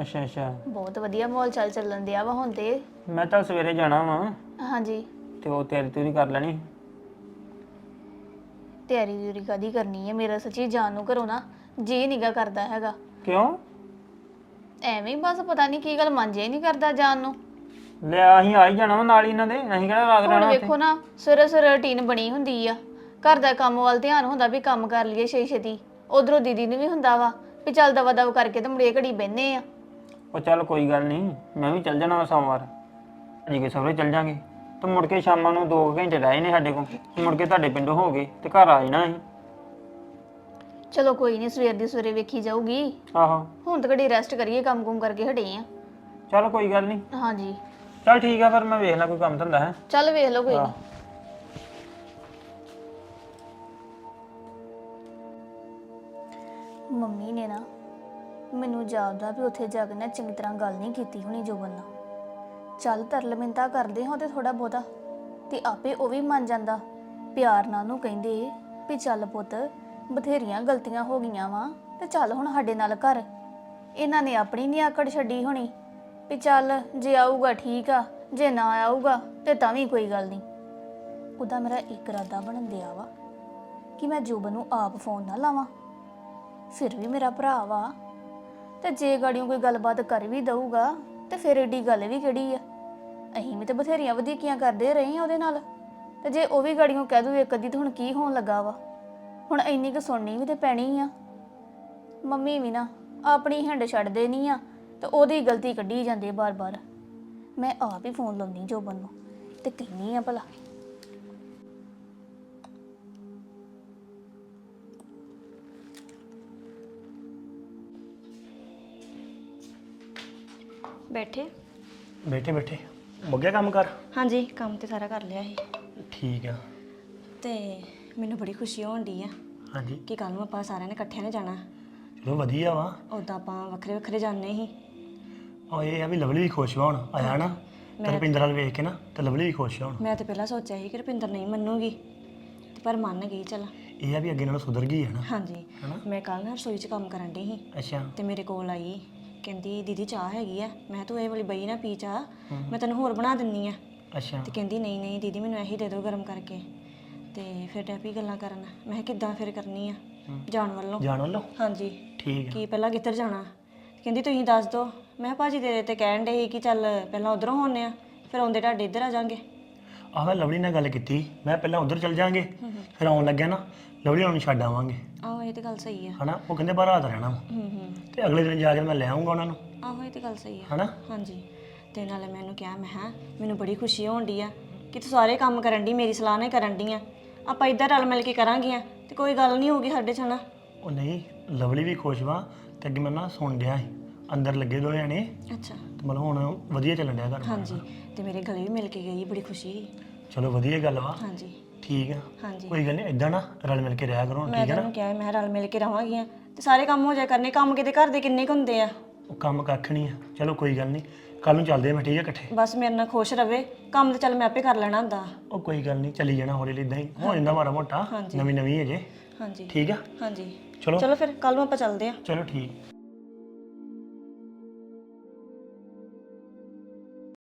Speaker 7: ਅੱਛਾ ਅੱਛਾ।
Speaker 5: ਬਹੁਤ ਵਧੀਆ ਮਾਹੌਲ ਚੱਲ ਚੱਲਣ ਦਿਆ ਵਾ ਹੁਣ ਤੇ।
Speaker 7: ਮੈਂ ਤਾਂ ਸਵੇਰੇ ਜਾਣਾ ਵਾ।
Speaker 5: ਹਾਂਜੀ।
Speaker 7: ਤੇ ਉਹ ਤਿਆਰੀ ਤੂਰੀ ਕਰ ਲੈਣੀ।
Speaker 5: ਤਿਆਰੀ ਤਿਉਰੀ ਕਾਦੀ ਕਰਨੀ ਹੈ? ਮੇਰਾ ਸੱਚੀ ਜਾਣ ਨੂੰ ਘਰੋਂ ਨਾ ਜੀ ਨਿਗਾ ਕਰਦਾ ਹੈਗਾ।
Speaker 7: ਕਿਉਂ?
Speaker 5: ਐਵੇਂ ਹੀ ਬਸ ਪਤਾ ਨਹੀਂ ਕੀ ਗੱਲ ਮਨ ਹੀ ਨਹੀਂ ਕਰਦਾ ਜਾਣ ਨੂੰ।
Speaker 7: ਲਿਆ ਅਸੀਂ ਆ ਹੀ ਜਾਣਾ ਵਾ ਨਾਲ ਹੀ ਇਹਨਾਂ ਦੇ ਅਸੀਂ ਕਿਹੜਾ ਰਾਤ
Speaker 5: ਹੁਣ
Speaker 7: ਰਹਿਣਾ ਉੱਥੇ?
Speaker 5: ਵੇਖੋ ਨਾ ਸਵੇਰੇ ਸਵੇਰੇ ਰੁਟੀਨ ਬਣੀ ਹੁੰਦੀ ਆ। ਘਰ ਦਾ ਕੰਮ ਵੱਲ ਧਿਆਨ ਹੁੰਦਾ ਵੀ ਕੰਮ ਕਰ ਲਈਏ ਛੇ ਛੇਤੀ ਉਧਰੋਂ ਦੀਦੀ ਨੂੰ ਵੀ ਹੁੰਦਾ ਵਾ ਵੀ ਚੱਲ ਦਵਾ ਦਵ ਕਰਕੇ ਤੇ ਮੁੜੇ ਘੜੀ ਬਹਿਨੇ ਆ।
Speaker 7: ਉਹ ਚੱਲ ਕੋਈ ਗੱਲ ਨਹੀਂ ਮੈਂ ਵੀ ਚੱਲ ਜਾਣਾ ਵਾ ਸੋਮਵਾਰ। ਜੀ ਕੇ ਸਵੇਰੇ ਚੱਲ ਜਾਾਂਗੇ। ਤੇ ਮੁੜ ਕੇ ਸ਼ਾਮਾਂ ਨੂੰ 2 ਘੰਟੇ ਰਹੇ ਨੇ ਸਾਡੇ ਕੋਲ ਮੁੜ ਕੇ ਤੁਹਾਡੇ ਪਿੰਡੋਂ ਹੋ ਗਏ ਤੇ ਘਰ ਆ ਜਾਣਾ ਅਸੀਂ।
Speaker 5: ਚਲੋ ਕੋਈ ਨਹੀਂ ਸਵੇਰ ਦੀ ਸਵੇਰੇ ਵੇਖੀ ਜਾਊਗੀ।
Speaker 7: ਆਹੋ।
Speaker 5: ਹੁਣ ਤਾਂ ਘੜੀ ਰੈਸਟ ਕਰੀਏ ਕੰਮ ਕੁਮ ਕਰਕੇ ਹਟੇ ਆ।
Speaker 7: ਚੱਲ ਕੋਈ ਗੱਲ ਨਹੀਂ।
Speaker 5: ਹਾਂਜੀ।
Speaker 7: ਚੱਲ ਠੀਕ ਆ ਫਿਰ ਮੈਂ ਵੇਖ ਲਾਂ ਕੋਈ ਕੰਮ ਧੰਦਾ ਹੈ।
Speaker 5: ਚੱਲ ਵੇਖ ਲਓ ਕੋਈ। ਨਹੀਂ। ਮੰਮੀ ਨੇ ਨਾ ਮੈਨੂੰ ਜਾਪਦਾ ਵੀ ਉੱਥੇ ਜਾ ਕੇ ਨਾ ਚੰਗੀ ਤਰ੍ਹਾਂ ਗੱਲ ਨਹੀਂ ਕੀਤੀ ਹੋਣੀ ਜੋਬਨ ਨਾਲ। ਚੱਲ ਤਰਲ ਮਿੰਤਾ ਕਰਦੇ ਹਾਂ ਤੇ ਥੋੜਾ ਬਹੁਤਾ ਤੇ ਆਪੇ ਉਹ ਵੀ ਮੰਨ ਜਾਂਦਾ। ਪਿਆਰ ਨਾਲ ਉਹਨੂੰ ਕਹਿੰਦੇ ਵੀ ਚੱਲ ਪੁੱਤ, ਬਥੇਰੀਆਂ ਗਲਤੀਆਂ ਹੋ ਗਈਆਂ ਵਾ ਤੇ ਚੱਲ ਹੁਣ ਸਾਡੇ ਨਾਲ ਕਰ। ਇਹਨਾਂ ਨੇ ਆਪਣੀ ਨਹੀਂ ਆਕੜ ਛੱਡੀ ਹੋਣੀ ਵੀ ਚੱਲ ਜੇ ਆਊਗਾ ਠੀਕ ਆ, ਜੇ ਨਾ ਆਊਗਾ ਤੇ ਤਾਂ ਵੀ ਕੋਈ ਗੱਲ ਨਹੀਂ ਉਹਦਾ ਮੇਰਾ ਇੱਕ ਇਰਾਦਾ ਬਣਨ ਦਿਆ ਵਾ ਕਿ ਮੈਂ ਜੋਬਨ ਨੂੰ ਆਪ ਫੋਨ ਨਾ ਲਾਵਾਂ। ਫਿਰ ਵੀ ਮੇਰਾ ਭਰਾ ਵਾ ਤੇ ਜੇ ਗਾੜੀਆਂ ਕੋਈ ਗੱਲਬਾਤ ਕਰ ਵੀ ਦਊਗਾ ਤੇ ਫਿਰ ਏਡੀ ਗੱਲ ਵੀ ਕਿਹੜੀ ਆ? ਅਸੀਂ ਵੀ ਤੇ ਬਥੇਰੀਆਂ ਵਧੀਕੀਆਂ ਕਰਦੇ ਰਹੇ ਆ ਉਹਦੇ ਨਾਲ। ਤੇ ਜੇ ਉਹ ਵੀ ਗਾੜੀਆਂ ਕਹਿ ਦੂ ਇੱਕ ਅੱਧੀ ਤਾਂ ਹੁਣ ਕੀ ਹੋਣ ਲੱਗਾ ਵਾ? ਹੁਣ ਇੰਨੀ ਕੁ ਸੁਣਨੀ ਵੀ ਤੇ ਪੈਣੀ ਆ। ਮੰਮੀ ਵੀ ਨਾ ਆਪਣੀ ਹੰਡ ਛੱਡਦੇ ਨਹੀਂ ਆ ਤੇ ਉਹਦੀ ਗਲਤੀ ਕੱਢੀ ਜਾਂਦੇ ਬਾਰ-ਬਾਰ। ਮੈਂ ਆਪ ਹੀ ਫੋਨ ਲਾਉਣੀ ਜੋਬਨ ਨੂੰ ਤੇ ਕਹਿੰਨੀ ਆ ਭਲਾ।
Speaker 8: ਬੈਠੇ।
Speaker 3: ਬੈਠੇ ਬੈਠੇ ਮੁੱਕ ਗਿਆ ਕੰਮ ਕਰ
Speaker 8: ਹਾਂਜੀ ਕੰਮ ਤੇ ਸਾਰਾ ਕਰ ਲਿਆ ਸੀ।
Speaker 3: ਠੀਕ ਆ।
Speaker 8: ਤੇ ਮੈਨੂੰ ਬੜੀ ਖੁਸ਼ੀ ਹੋਣ ਦੀ ਆ
Speaker 3: ਹਾਂਜੀ।
Speaker 8: ਕਿ ਕੱਲ ਨੂੰ ਆਪਾਂ ਸਾਰਿਆਂ ਨੇ ਇਕੱਠਿਆਂ ਨੇ ਜਾਣਾ।
Speaker 3: ਚਲੋ ਵਧੀਆ ਵਾ।
Speaker 8: ਉਦਾਂ ਆਪਾਂ ਵੱਖਰੇ ਵੱਖਰੇ ਜਾਂਦੇ ਸੀ।
Speaker 3: ਉਹ ਇਹ ਆ ਵੀ ਲਵਲੀ ਵੀ ਖੁਸ਼ ਹੁਣ ਆਇਆ ਨਾ
Speaker 8: ਮੈਂ
Speaker 9: ਰੁਪਿੰਦਰ ਵਾਲ ਵੇਖ ਕੇ ਨਾ ਤੇ ਲਵਲੀ ਵੀ ਖੁਸ਼ ਹੁਣ।
Speaker 8: ਮੈਂ ਤੇ ਪਹਿਲਾਂ ਸੋਚਿਆ ਸੀ ਕਿ ਰੁਪਿੰਦਰ ਨਹੀਂ ਮੰਨੂਗੀ ਤੇ ਪਰ ਮੰਨ ਗਈ ਚਲ।
Speaker 9: ਇਹ ਆ ਵੀ ਅੱਗੇ ਨਾਲੋਂ ਸੁਧਰ ਗਈ ਹੈ ਨਾ।
Speaker 8: ਹਾਂਜੀ। ਮੈਂ ਕੱਲ ਨਾ ਰਸੋਈ 'ਚ ਕੰਮ ਕਰਨ ਡਈ ਸੀ।
Speaker 9: ਅੱਛਾ।
Speaker 8: ਤੇ ਮੇਰੇ ਕੋਲ ਆਈ। ਕਹਿੰਦੀ ਦੀਦੀ ਚਾਹ ਹੈਗੀ ਆ। ਮੈਂ ਕਿਹਾ ਤੂੰ ਇਹ ਵਾਲੀ ਬਈ ਨਾ ਪੀ ਚਾਹ। ਮੈਂ ਤੈਨੂੰ ਹੋਰ ਬਣਾ ਦਿੰਨੀ ਆ।
Speaker 9: ਅੱਛਾ।
Speaker 8: ਤੇ ਕਹਿੰਦੀ ਨਹੀਂ ਨਹੀਂ ਦੀਦੀ ਮੈਨੂੰ ਇਹੀ ਦੇ ਦਿਓ ਗਰਮ ਕਰਕੇ। ਤੇ ਫਿਰ ਡੈਪੀ ਗੱਲਾਂ ਕਰਨ। ਮੈਂ ਕਿਹਾ ਕਿੱਦਾਂ ਫਿਰ ਕਰਨੀ ਆ? ਜਾਣ ਵੱਲੋਂ।
Speaker 9: ਜਾਣ ਵੱਲੋਂ?
Speaker 8: ਹਾਂਜੀ।
Speaker 9: ਠੀਕ ਆ।
Speaker 8: ਕੀ ਪਹਿਲਾਂ ਕਿੱਧਰ ਜਾਣਾ? ਕਹਿੰਦੀ ਤੁਸੀਂ ਦੱਸ ਦਿਓ। ਮੈਂ ਕਿਹਾ ਭਾਜੀ ਦੇ ਤੇ ਕਹਿਣ ਦੇ ਸੀ ਕਿ ਚੱਲ ਪਹਿਲਾਂ ਉਧਰੋਂ ਹੋਣੇ ਆ ਫਿਰ ਆਉਂਦੇ ਤੁਹਾਡੇ ਇੱਧਰ ਆ ਜਾਾਂਗੇ।
Speaker 9: ਆਹ ਮੈਂ ਲਵਲੀ ਨਾਲ ਗੱਲ ਕੀਤੀ। ਮੈਂ ਪਹਿਲਾਂ ਉਧਰ ਚੱਲ ਜਾਾਂਗੇ ਫਿਰ ਆਉਣ ਲੱਗਿਆ ਨਾ ਲਵਲੀ ਨੂੰ ਛੱਡ ਆਵਾਂਗੇ।
Speaker 8: ਆਹੋ ਇਹ ਤੇ ਗੱਲ ਸਹੀ ਆ।
Speaker 9: ਹਨਾ? ਉਹ ਕਹਿੰਦੇ ਬਾਹਰ ਰਾਤ ਰਹਿਣਾ ਵਾ।
Speaker 8: ਹੂੰ ਹੂੰ।
Speaker 9: ਤੇ ਅਗਲੇ ਦਿਨ ਜਾ ਕੇ ਮੈਂ ਲੈ ਆਉਂਗਾ ਉਹਨਾਂ ਨੂੰ।
Speaker 8: ਆਹੋ ਇਹ ਤੇ ਗੱਲ ਸਹੀ ਆ।
Speaker 9: ਹਨਾ?
Speaker 8: ਹਾਂਜੀ। ਤੇ ਨਾਲੇ ਮੈਨੂੰ ਕਿਹਾ ਮੈਂ ਹਾਂ ਮੈਨੂੰ ਬੜੀ ਖੁਸ਼ੀ ਹੋਣ ਡਈ ਆ ਕਿ ਤੂੰ ਸਾਰੇ ਕੰਮ ਕਰਨ ਦੀ ਮੇਰੀ ਸਲਾਹ ਨਾਲ ਕਰਨ ਦੀ ਆ। ਆਪਾਂ ਇੱਧਰ ਰਲ ਮਿਲ ਕੇ ਕਰਾਂਗੀਆਂ ਤੇ ਕੋਈ ਗੱਲ ਨਹੀਂ ਹੋਊਗੀ ਸਾਡੇ ਚ ਹਨਾ
Speaker 9: ਉਹ ਨਹੀਂ ਲਵਲੀ ਵੀ ਖੁਸ਼ ਵਾ ਤੇ ਅੱਗੇ ਮੈਂ ਨਾ ਸੁਣ ਡਿਆ ਸੀ। ਅੰਦਰ ਲੱਗੇ ਦੋ ਜਾਣੇ।
Speaker 8: ਅੱਛਾ।
Speaker 9: ਤੇ ਮਤਲਬ ਹੁਣ ਵਧੀਆ ਚੱਲਣ ਡਿਆ ਘਰ।
Speaker 8: ਹਾਂਜੀ। ਤੇ ਮੇਰੇ ਗਲੇ ਵੀ ਮਿਲ ਕੇ ਗਈ ਬੜੀ ਖੁਸ਼ੀ।
Speaker 9: ਚਲੋ ਵਧੀਆ ਗੱਲ ਵਾ।
Speaker 8: ਹਾਂਜੀ।
Speaker 9: ਠੀਕ ਆ।
Speaker 8: ਹਾਂਜੀ।
Speaker 9: ਕੋਈ ਗੱਲ ਨਹੀਂ ਇਦਾਂ ਨਾ ਰਲ ਮਿਲ ਕੇ ਰਿਹਾ ਕਰੋ
Speaker 8: ਮੈਂ
Speaker 9: ਠੀਕ ਆ ਨਾ?
Speaker 8: ਤੁਹਾਨੂੰ ਕਿਹਾ ਮੈਂ ਰਲ ਮਿਲ ਕੇ ਰਵਾਂਗੀਆਂ ਤੇ ਸਾਰੇ ਕੰਮ ਹੋ ਜਾਇਆ ਕਰਨੇ ਕੰਮ ਕਿਤੇ ਘਰ ਦੇ ਕਿੰਨੇ ਕੁ ਹੁੰਦੇ ਆ?
Speaker 9: ਉਹ ਕੰਮ ਕੱਖ ਨਹੀਂ ਆ। ਚਲੋ ਕੋਈ ਗੱਲ ਨਹੀਂ ਕੱਲ ਨੂੰ ਚੱਲਦੇ ਆ ਮੈਂ ਠੀਕ ਆ ਇਕੱਠੇ?
Speaker 8: ਬਸ ਮੇਰੇ ਨਾਲ ਖੁਸ਼ ਰਵੇ। ਕੰਮ ਤੇ ਚੱਲ ਮੈਂ ਆਪੇ ਕਰ ਲੈਣਾ ਹੁੰਦਾ।
Speaker 9: ਉਹ ਕੋਈ ਗੱਲ ਨਹੀਂ ਚੱਲੀ ਜਾਣਾ ਹੌਲੀ ਹੌਲੀ ਇਦਾਂ ਹੀ। ਹੋ ਜਾਂਦਾ ਮਾੜਾ ਮੋਟਾ ਨਵੀਂ ਨਵੀਂ ਹੈ ਜੇ
Speaker 8: ਹਾਂਜੀ।
Speaker 9: ਠੀਕ ਆ?
Speaker 8: ਹਾਂਜੀ।
Speaker 9: ਚਲੋ।
Speaker 8: ਚਲੋ ਫਿਰ ਕੱਲ ਨੂੰ ਆਪਾਂ ਚੱਲਦੇ ਆ।
Speaker 9: ਚਲੋ ਠੀਕ।